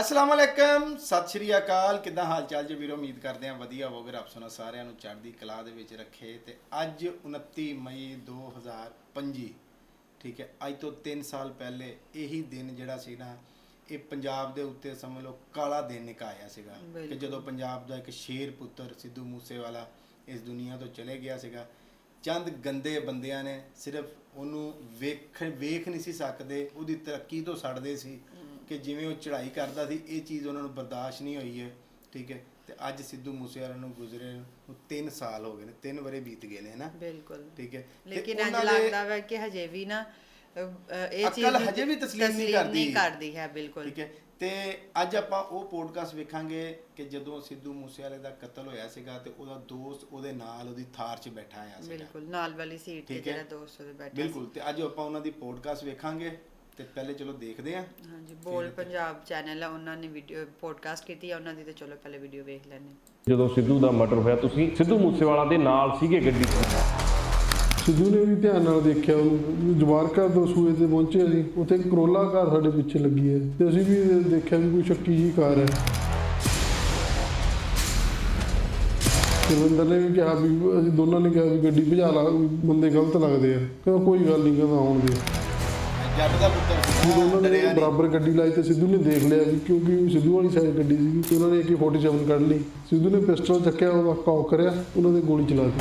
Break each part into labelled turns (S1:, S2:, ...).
S1: ਅਸਲਾਮ ਅਲੈਕਮ ਸਤਿ ਸ਼੍ਰੀ ਅਕਾਲ। ਕਿਦਾਂ ਹਾਲ ਚਾਲ ਜੀ ਵੀਰੋ? ਉਮੀਦ ਕਰਦੇ ਹਾਂ ਵਧੀਆ ਹੋਵੋਗੇ ਰੱਬ ਸੁਣਾ ਸਾਰਿਆਂ ਨੂੰ ਚੜ੍ਹਦੀ ਕਲਾ ਦੇ ਵਿੱਚ ਰੱਖੇ। ਤੇ ਅੱਜ 29 ਮਈ 2025 ਠੀਕ ਹੈ ਅੱਜ ਤੋਂ 3 ਸਾਲ ਪਹਿਲੇ ਇਹੀ ਦਿਨ ਜਿਹੜਾ ਸੀ ਨਾ ਇਹ ਪੰਜਾਬ ਦੇ ਉੱਤੇ ਸਮਝ ਲਓ ਕਾਲਾ ਦਿਨ ਇੱਕ ਆਇਆ ਸੀਗਾ। ਕਿ। ਜਦੋਂ ਪੰਜਾਬ ਦਾ ਇੱਕ ਸ਼ੇਰ ਪੁੱਤਰ ਸਿੱਧੂ ਮੂਸੇਵਾਲਾ ਇਸ ਦੁਨੀਆ ਤੋਂ ਚਲੇ ਗਿਆ ਸੀਗਾ ਚੰਦ ਗੰਦੇ ਬੰਦਿਆਂ ਨੇ ਸਿਰਫ ਉਹਨੂੰ ਵੇਖ ਵੇਖ ਨਹੀਂ ਸੀ ਸਕਦੇ ਉਹਦੀ ਤਰੱਕੀ ਤੋਂ ਸੜਦੇ ਸੀ। ਕਿ ਜਿਵੇਂ ਉਹ ਚੜ੍ਹਾਈ ਕਰਦਾ ਸੀ ਇਹ ਚੀਜ਼ ਉਹਨਾਂ ਨੂੰ ਬਰਦਾਸ਼ਤ ਨਹੀਂ ਹੋਈ ਹੈ ਠੀਕ ਹੈ। ਤੇ ਅੱਜ ਸਿੱਧੂ ਮੂਸੇਵਾਲਾ ਨੂੰ ਗੁਜ਼ਰੇ ਨੂੰ 3 ਸਾਲ ਹੋ ਗਏ ਨੇ 3 ਵਰੇ ਬੀਤ ਗਏ ਨੇ ਨਾ
S2: ਬਿਲਕੁਲ।
S1: ਠੀਕ ਹੈ।
S2: ਲੇਕਿਨ ਅੱਜ ਲੱਗਦਾ ਵਾ ਕਿ ਹਜੇ ਵੀ ਨਾ ਇਹ ਚੀਜ਼
S1: ਅਕਲ ਹਜੇ ਵੀ ਤਸਲੀਮ ਨਹੀਂ ਕਰਦੀ।
S2: ਨਹੀਂ ਕਰਦੀ ਹੈ ਬਿਲਕੁਲ।
S1: ਠੀਕ ਹੈ। ਤੇ ਅੱਜ ਆਪਾਂ ਉਹ ਪੋਡਕਾਸਟ ਵੇਖਾਂਗੇ ਕਿ ਜਦੋਂ ਸਿੱਧੂ ਮੂਸੇਵਾਲੇ ਦਾ ਕਤਲ ਹੋਇਆ ਸੀਗਾ ਤੇ ਉਹਦਾ ਦੋਸਤ ਉਹਦੇ ਨਾਲ ਉਹਦੀ ਥਾਰ 'ਚ ਬੈਠਾ ਆਇਆ ਸੀਗਾ।
S2: ਬਿਲਕੁਲ ਨਾਲ ਵਾਲੀ ਸੀਟ ਤੇ
S1: ਹੈ।
S2: ਜਿਹੜਾ ਦੋਸਤ ਉਹਦੇ ਬੈਠਾ
S1: ਬਿਲਕੁਲ। ਤੇ ਅੱਜ ਆਪਾਂ ਉਹਨਾਂ ਦੀ ਪੋਡਕਾਸਟ ਵੇਖਾਂਗੇ। ਤੇ ਪਹਿਲੇ ਚਲੋ ਦੇਖਦੇ
S2: ਸੀ ਹਾਂਜੀ ਬੋਲ ਪੰਜਾਬ ਚੈਨਲ ਆ ਉਹਨਾਂ ਨੇ ਵੀਡੀਓ ਪੋਡਕਾਸਟ ਕੀਤੀ ਆ ਉਹਨਾਂ ਦੀ ਤੇ ਚਲੋ ਪਹਿਲੇ ਵੀਡੀਓ ਵੇਖ ਲੈਣੇ
S3: ਜਦੋਂ ਸਿੱਧੂ ਦਾ ਮਰਡਰ ਹੋਇਆ ਤੁਸੀਂ ਸਿੱਧੂ ਮੂਸੇਵਾਲਾ ਦੇ ਨਾਲ ਸੀਗੇ ਗੱਡੀ 'ਚ
S4: ਸਿੱਧੂ ਨੇ ਵੀ ਧਿਆਨ ਨਾਲ ਦੇਖਿਆ ਉਹਨੂੰ ਜਵਾਰਕਾ ਤੋਂ ਸੂਏ ਤੇ ਪਹੁੰਚੇ ਅਸੀਂ ਉੱਥੇ ਇੱਕ ਕਰੋਲਾ ਕਾਰ ਸਾਡੇ ਪਿੱਛੇ ਲੱਗੀ ਹੈ ਤੇ ਅਸੀਂ ਵੀ ਦੇਖਿਆ ਵੀ ਕੋਈ ਸ਼ੱਕੀ ਜੀ ਕਾਰ ਹੈ। ਕੁਲਵਿੰਦਰ ਨੇ ਵੀ ਕਿਹਾ ਵੀ ਅਸੀਂ ਦੋਨਾਂ ਨੇ ਕਿਹਾ ਵੀ ਗੱਡੀ ਭਜਾ ਲਾ ਬੰਦੇ ਗਲਤ ਲੱਗਦੇ ਆ ਕਹਿੰਦਾ ਕੋਈ ਗੱਲ ਨਹੀਂ ਕਹਿੰਦਾ ਆਉਣ ਦੇ
S1: ਜੱਟ ਦਾ ਪੁੱਤਰ ਡਰਿਆ ਨਹੀਂ।
S4: ਬਰਾਬਰ ਗੱਡੀ ਲਾਈ ਤੇ ਸਿੱਧੂ ਨੇ ਦੇਖ ਲਿਆ ਵੀ ਕਿਉਂਕਿ ਸਿੱਧੂ ਵਾਲੀ ਸਾਈਡ ਗੱਡੀ ਸੀਗੀ ਤੇ ਉਹਨਾਂ ਨੇ AK47 ਕੱਢ ਲਈ। ਸਿੱਧੂ ਨੇ ਪਿਸਟਲ ਚੱਕਿਆ ਉਹਦਾ ਕੌਕ ਕਰਿਆ ਉਹਨਾਂ ਦੇ ਗੋਲੀ ਚਲਾ ਦਿੱਤੀ।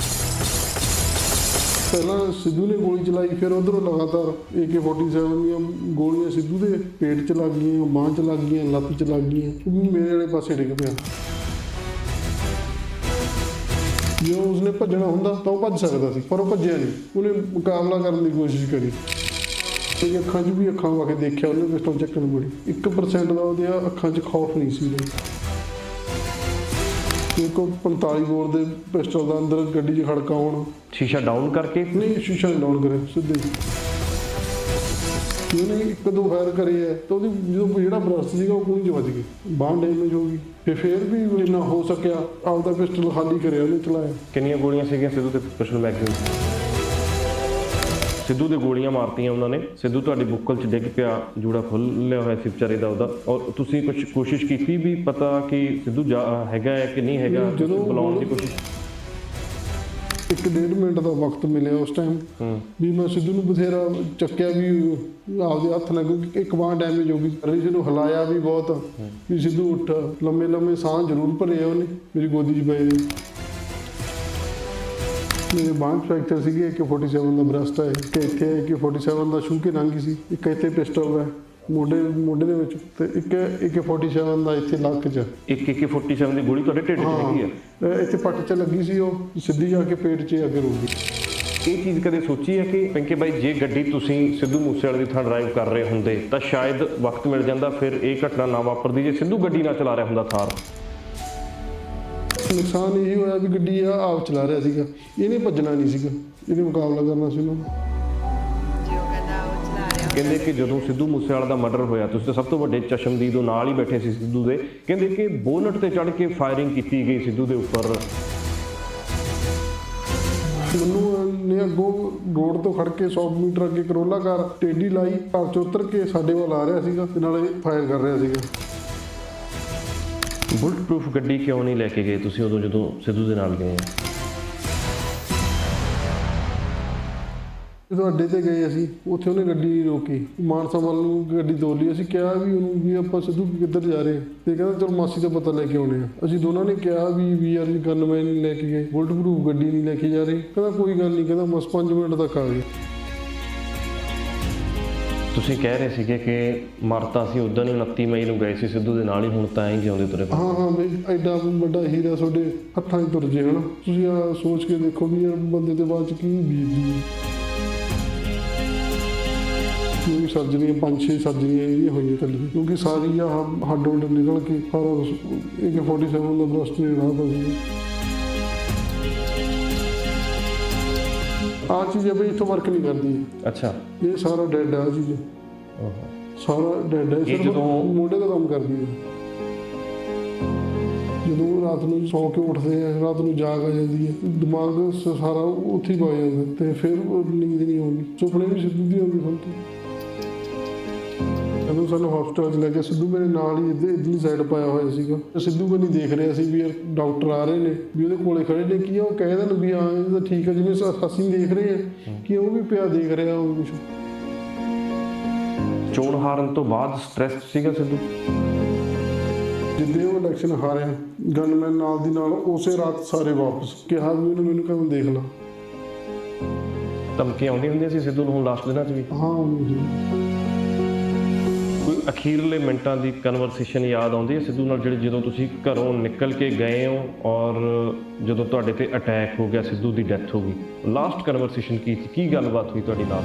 S4: ਪਹਿਲਾਂ ਸਿੱਧੂ ਨੇ ਗੋਲੀ ਚਲਾਈ ਫਿਰ ਉਧਰੋਂ ਲਗਾਤਾਰ AK47 ਦੀਆਂ ਗੋਲੀਆਂ ਸਿੱਧੂ ਦੇ ਪੇਟ 'ਚ ਲੱਗ ਗਈਆਂ ਬਾਂਹ 'ਚ ਲੱਗ ਗਈਆਂ ਲੱਤ 'ਚ ਲੱਗ ਗਈਆਂ ਮੇਰੇ ਵਾਲੇ ਪਾਸੇ ਡਿੱਗ ਪਿਆ। ਜੇ ਉਸਨੇ ਭੱਜਣਾ ਹੁੰਦਾ ਤਾਂ ਉਹ ਭੱਜ ਸਕਦਾ ਸੀ ਪਰ ਉਹ ਭੱਜਿਆ ਨਹੀਂ। ਉਹਨੇ ਮੁਕਾਬਲਾ ਕਰਨ ਦੀ ਕੋਸ਼ਿਸ਼ ਕਰੀ। ਤੇ ਅੱਖਾਂ 'ਚ ਵੀ ਅੱਖਾਂ ਵਾ ਕੇ ਦੇਖਿਆ ਉਹਨੇ ਪਿਸਟਲ ਚੱਕਣ ਮੁੜੀ 1% ਦਾ ਉਹਦੇ ਅੱਖਾਂ 'ਚ ਖੌਫ ਨਹੀਂ ਸੀ ਤੇ ਕੋ 45 ਬੋਰ ਦੇ ਪਿਸਟਲ ਦਾ ਅੰਦਰ ਗੱਡੀ 'ਚ ਖੜਕਾ ਹੋਣਾ।
S3: ਸ਼ੀਸ਼ਾ ਡਾਊਨ ਕਰਕੇ?
S4: ਨਹੀਂ ਸ਼ੀਸ਼ਾ ਡਾਊਨ ਕਰੇ ਸਿੱਧੇ। ਉਹਨੇ ਇੱਕ ਦੋ ਫਾਇਰ ਕਰੇ ਹੈ ਤਾਂ ਉਹਦੀ ਜਦੋਂ ਜਿਹੜਾ ਬਰਸਟ ਸੀਗਾ ਉਹ ਚ ਵੱਜ ਗਈ। ਬਾਂਹ ਡੈਮੇਜ ਹੋ ਗਈ। ਤੇ ਫਿਰ ਵੀ ਇੰਨਾ ਹੋ ਸਕਿਆ ਆਪਦਾ ਪਿਸਟਲ ਖਾਲੀ ਕਰਿਆ ਉਹਨੇ ਚਲਾਇਆ।
S3: ਕਿੰਨੀਆਂ ਗੋਲੀਆਂ ਸੀਗੀਆਂ ਸਿੱਧੂ ਤੇ ਪਿਸਟਲ ਮੈਗਜ਼ੀਨ ਸਿੱਧੂ ਦੇ ਗੋਲੀਆਂ ਮਾਰਤੀਆਂ ਉਹਨਾਂ ਨੇ। ਸਿੱਧੂ ਤੁਹਾਡੀ ਬੁੱਕਲ 'ਚ ਡਿੱਗ ਪਿਆ ਜੂੜਾ ਖੁੱਲਿਆ ਹੋਇਆ ਸੀ ਵਿਚਾਰੇ ਦਾ ਉਹਦਾ। ਔਰ ਤੁਸੀਂ ਕੁਝ ਕੋਸ਼ਿਸ਼ ਕੀਤੀ ਵੀ ਪਤਾ ਕਿ ਸਿੱਧੂ ਹੈਗਾ ਹੈ ਕਿ ਨਹੀਂ ਹੈਗਾ ਬੁਲਾਉਣ ਦੀ ਕੋਸ਼ਿਸ਼?
S4: ਇੱਕ ਡੇਢ ਮਿੰਟ ਦਾ ਵਕਤ ਮਿਲਿਆ ਉਸ ਟਾਈਮ ਵੀ ਮੈਂ ਸਿੱਧੂ ਨੂੰ ਬਥੇਰਾ ਚੱਕਿਆ ਵੀ ਆਪਦੇ ਹੱਥ ਨਾਲ ਕਿਉਂਕਿ ਇੱਕ ਬਾਂਹ ਡੈਮੇਜ ਹੋ ਗਈ। ਰਿਸ਼ ਨੂੰ ਹਿਲਾਇਆ ਵੀ ਬਹੁਤ। ਵੀ ਸਿੱਧੂ ਉੱਠ ਲੰਮੇ ਲੰਮੇ ਸਾਹ ਜ਼ਰੂਰ ਭਰੇ ਉਹਨੇ ਮੇਰੀ ਗੋਦੀ 'ਚ ਪਏ ਨੇ। ਮੇਰੇ ਬਾਂਹ ਫ੍ਰੈਕਚਰ ਸੀਗੀ ਕਿ 47 ਦਾ ਬ੍ਰਸਟ ਹੈ ਕਿ ਇੱਥੇ ਕਿ 47 ਦਾ ਸ਼ੂ ਕੇ ਰੰਗੀ ਸੀ ਇੱਕ ਇੱਥੇ ਪਿਸਟਲ ਹੈ ਮੋਢੇ ਮੋਢੇ ਦੇ ਵਿੱਚ ਤੇ ਇੱਕ ਇੱਕ 47 ਦਾ ਇੱਥੇ ਲੱਕ 'ਚ।
S3: ਇੱਕ ਇੱਕ 47 ਦੀ ਗੋਲੀ ਤੁਹਾਡੇ ਢਿੱਡ 'ਚ ਆ?
S4: ਹਾਂ ਇੱਥੇ ਪੱਟ 'ਚ ਲੱਗੀ ਸੀ ਉਹ ਸਿੱਧੀ ਜਾ ਕੇ ਪੇਟ 'ਚ ਅੱਗੇ ਰੁਕ ਗਈ।
S3: ਇਹ ਚੀਜ਼ ਕਦੇ ਸੋਚੀ ਹੈ ਕਿ ਪਿੰਕੇ ਬਾਈ ਜੇ ਗੱਡੀ ਤੁਸੀਂ ਸਿੱਧੂ ਮੂਸੇਵਾਲੇ ਦੀ ਥਾਂ ਡਰਾਈਵ ਕਰ ਰਹੇ ਹੁੰਦੇ ਤਾਂ ਸ਼ਾਇਦ ਵਕਤ ਮਿਲ ਜਾਂਦਾ ਫਿਰ ਇਹ ਘਟਨਾ ਨਾ ਵਾਪਰਦੀ ਜੇ ਸਿੱਧੂ ਗੱਡੀ ਨਾ ਚਲਾ ਰਿਹਾ ਹੁੰਦਾ ਥਾਰ।
S4: ਨੁਕਸਾਨ ਇਹ ਹੋਇਆ ਵੀ ਗੱਡੀ ਆ ਆਪ ਚਲਾ ਰਿਹਾ ਸੀਗਾ। ਇਹਨੇ ਭੱਜਣਾ ਨਹੀਂ ਸੀਗਾ। ਇਹਨੇ ਮੁਕਾਬਲਾ ਕਰਨਾ ਸੀ ਉਹਨੂੰ।
S2: ਜੀ ਉਹ ਕਹਿੰਦਾ ਉਹ ਚਲਾ ਰਿਹਾ
S3: ਕਹਿੰਦੇ ਕਿ ਜਦੋਂ ਸਿੱਧੂ ਮੂਸੇਵਾਲਾ ਦਾ ਮਰਡਰ ਹੋਇਆ ਤੁਸੀਂ ਤਾਂ ਸਭ ਤੋਂ ਵੱਡੇ ਚਸ਼ਮਦੀਦ ਉਹ ਨਾਲ ਹੀ ਬੈਠੇ ਸੀ ਸਿੱਧੂ ਦੇ। ਕਹਿੰਦੇ ਕਿ ਬੋਨਟ ਤੇ ਚੜ੍ਹ ਕੇ ਫਾਇਰਿੰਗ ਕੀਤੀ ਗਈ ਸਿੱਧੂ ਦੇ ਉੱਪਰ।
S4: ਮੈਨੂੰ ਨੇ ਅੱਗੋਂ ਰੋਡ ਤੋਂ ਖੜ ਕੇ 100 ਮੀਟਰ ਅੱਗੇ ਕਰੋਲਾ ਕਾਰ ਟੇਡੀ ਲਾਈ ਘਰ ਚ ਉਤਰ ਕੇ ਸਾਡੇ ਵੱਲ ਆ ਰਿਹਾ ਸੀਗਾ ਤੇ ਨਾਲੇ ਫਾਇਰ ਕਰ ਰਿਹਾ ਸੀਗਾ।
S3: ਬੁਲਟ ਪ੍ਰੂਫ ਗੱਡੀ ਕਿਉਂ ਨਹੀਂ ਲੈ ਕੇ ਗਏ ਤੁਸੀਂ ਉਦੋਂ ਜਦੋਂ ਸਿੱਧੂ ਦੇ ਨਾਲ ਗਏ?
S4: ਜਦੋਂ ਅੱਡੇ ਤੇ ਗਏ ਅਸੀਂ, ਉੱਥੇ ਉਹਨੇ ਗੱਡੀ ਰੋਕੀ। ਮਾਨਸਾ ਵੱਲ ਨੂੰ ਗੱਡੀ ਤੋਰ ਲਈ। ਅਸੀਂ ਕਿਹਾ ਵੀ ਉਹਨੂੰ ਵੀ ਆਪਾਂ ਸਿੱਧੂ ਕਿੱਧਰ ਜਾ ਰਹੇ? ਹਾਂ? ਤੇ ਕਹਿੰਦਾ, ਚਲ ਮਾਸੀ ਦਾ ਪਤਾ ਲੈ ਕੇ ਆਉਣੇ ਆ ਅਸੀਂ ਦੋਨਾਂ ਨੇ ਕਿਹਾ ਵੀ ਵੀ ਯਾਰ ਗਨਮੈਨ ਲੈ ਕੇ ਗਏ। ਬੁਲਟ ਪ੍ਰੂਫ ਗੱਡੀ ਨਹੀਂ ਲੈ ਕੇ ਜਾ ਰਹੇ। ਕਹਿੰਦਾ, ਕੋਈ ਗੱਲ ਨਹੀਂ। ਕਹਿੰਦਾ, ਬਸ 5 ਮਿੰਟ ਤੱਕ ਆ ਗਏ।
S3: ਤੁਸੀਂ ਕਹਿ ਰਹੇ ਸੀਗੇ ਕਿ ਮਰਤਾ ਸੀ ਉਦੋਂ ਹੀ 29 ਮਈ ਨੂੰ ਗਏ ਸੀ, ਸਿੱਧੂ ਦੇ ਨਾਲ ਹੀ ਹੁਣ ਤਾਂ ਐਂ ਜਿਉਂਦੇ ਤੁਰੇ
S4: ਹਾਂ ਹਾਂ ਬਈ ਐਡਾ ਵੱਡਾ ਹੀਰਾ ਤੁਹਾਡੇ ਹੱਥਾਂ 'ਚ ਤੁਰ ਜੇ, ਹਨਾ। ਤੁਸੀਂ ਆ ਸੋਚ ਕੇ ਦੇਖੋ ਵੀ ਯਾਰ ਬੰਦੇ ਦੇ ਬਾਅਦ ਚ ਕੀ ਬੀਤਦੀ ਹੈ। ਕਿਉਂਕਿ ਸਰਜਰੀਆਂ ਪੰਜ ਛੇ ਸਰਜਰੀਆਂ ਇਹ ਹੋਈਆਂ ਥੱਲੇ ਕਿਉਂਕਿ ਸਾਰੀ ਆ ਹੱਡ ਹੁੱਡ ਨਿਕਲ ਕੇ ਸਾਰਾ ਇੱਕ 47 ਦਾ ਬਰਸਟ ਨੇ ਰਾਹ ਸੀ ਆ ਚੀਜ਼ ਬਈ ਇੱਥੋਂ ਵਰਕ ਨਹੀਂ ਕਰਦੀ।
S3: ਅੱਛਾ।
S4: ਇਹ ਸਾਰਾ ਡੈਡ ਆ ਚੀਜ਼।
S3: ਓਹੋ।
S4: ਸਾਰਾ ਡੈਡ ਹੈ
S3: ਇਹ
S4: ਸਿਰਫ
S3: ਜਦੋਂ-
S4: ਮੋਢੇ ਦਾ ਕੰਮ ਕਰਦੀ ਹੈ ਜਦੋਂ ਰਾਤ ਨੂੰ ਸੌ ਕੇ ਉੱਠਦੇ ਆ ਰਾਤ ਨੂੰ ਜਾਗ ਆ ਜਾਂਦੀ ਹੈ ਦਿਮਾਗ ਸ- ਸਾਰਾ ਉੱਥੇ ਹੀ ਪਾ ਜਾਂਦਾ ਤੇ ਫਿਰ ਉਹ ਨੀਂਦ ਨਹੀਂ ਆਉਂਦੀ। ਸੁਪਨੇ ਵੀ ਸਿੱਧੂ ਦੀ ਆਉਂਦੀ ਸਾਨੂੰ ਤਾਂ ਜਦੋਂ ਸਾਨੂੰ ਹਸਪਤਾਲ 'ਚ ਲੈ ਕੇ ਸਿੱਧੂ ਮੇਰੇ ਨਾਲ ਹੀ ਇੱਧਰ ਇਧਰਲੀ ਸਾਈਡ ਪਾਇਆ ਹੋਇਆ ਸੀਗਾ। ਤੇ ਸਿੱਧੂ ਕਨੀ ਦੇਖ ਰਿਹਾ ਸੀ ਵੀ ਯਾਰ ਡਾਕਟਰ ਆ ਰਹੇ ਨੇ ਵੀ ਉਹਦੇ ਕੋਲੇ ਖੜੇ ਨੇ। ਕੀ ਆ, ਉਹ ਕਹਿ ਦੇਣ ਵੀ ਹਾਂ ਇਹ ਤਾਂ ਠੀਕ ਹੈ ਜਿਵੇਂ ਅਸੀਂ ਦੇਖ ਰਹੇ ਹਾਂ ਕਿ ਉਹ ਵੀ ਪਿਆ ਦੇਖ ਰਿਹਾ ਉਹ ਕੁਛ?
S3: ਚੋਣ ਹਾਰਨ ਤੋਂ ਬਾਅਦ ਸਟ੍ਰੈਸ ਸੀਗਾ ਸਿੱਧੂ।
S4: ਜਿੱਦੇ ਉਹ ਇਲੈਕਸ਼ਨ ਹਾਰਿਆ ਗਨਮੈਨ ਨਾਲ ਦੀ ਨਾਲ ਉਸੇ ਰਾਤ ਸਾਰੇ ਵਾਪਸ ਕਿਹਾ ਵੀ ਉਹਨੇ ਮੈਨੂੰ ਕਹਿੰਦਾ ਦੇਖ ਲਾ।
S3: ਧਮਕੀਆਂ ਆਉਂਦੀਆਂ ਹੁੰਦੀਆਂ ਸੀ ਸਿੱਧੂ ਨੂੰ ਹੁਣ ਲਾਸਟ ਦਿਨਾਂ 'ਚ ਵੀ।
S4: ਹਾਂ ਜੀ।
S3: ਕੋਈ ਅਖੀਰਲੇ ਮਿੰਟਾਂ ਦੀ ਕਨਵਰਸੇਸ਼ਨ ਯਾਦ ਆਉਂਦੀ ਹੈ? ਸਿੱਧੂ ਨਾਲ ਜਿਹੜੀ ਜਦੋਂ ਤੁਸੀਂ ਘਰੋਂ ਨਿਕਲ ਕੇ ਗਏ ਹੋ ਔਰ ਜਦੋਂ ਤੁਹਾਡੇ ਤੇ ਅਟੈਕ ਹੋ ਗਿਆ, ਸਿੱਧੂ ਦੀ ਡੈਥ ਹੋ ਗਈ ਲਾਸਟ ਕਨਵਰਸੇਸ਼ਨ ਕੀ ਸੀ? ਕੀ ਗੱਲਬਾਤ ਹੋਈ ਤੁਹਾਡੀ ਨਾਲ?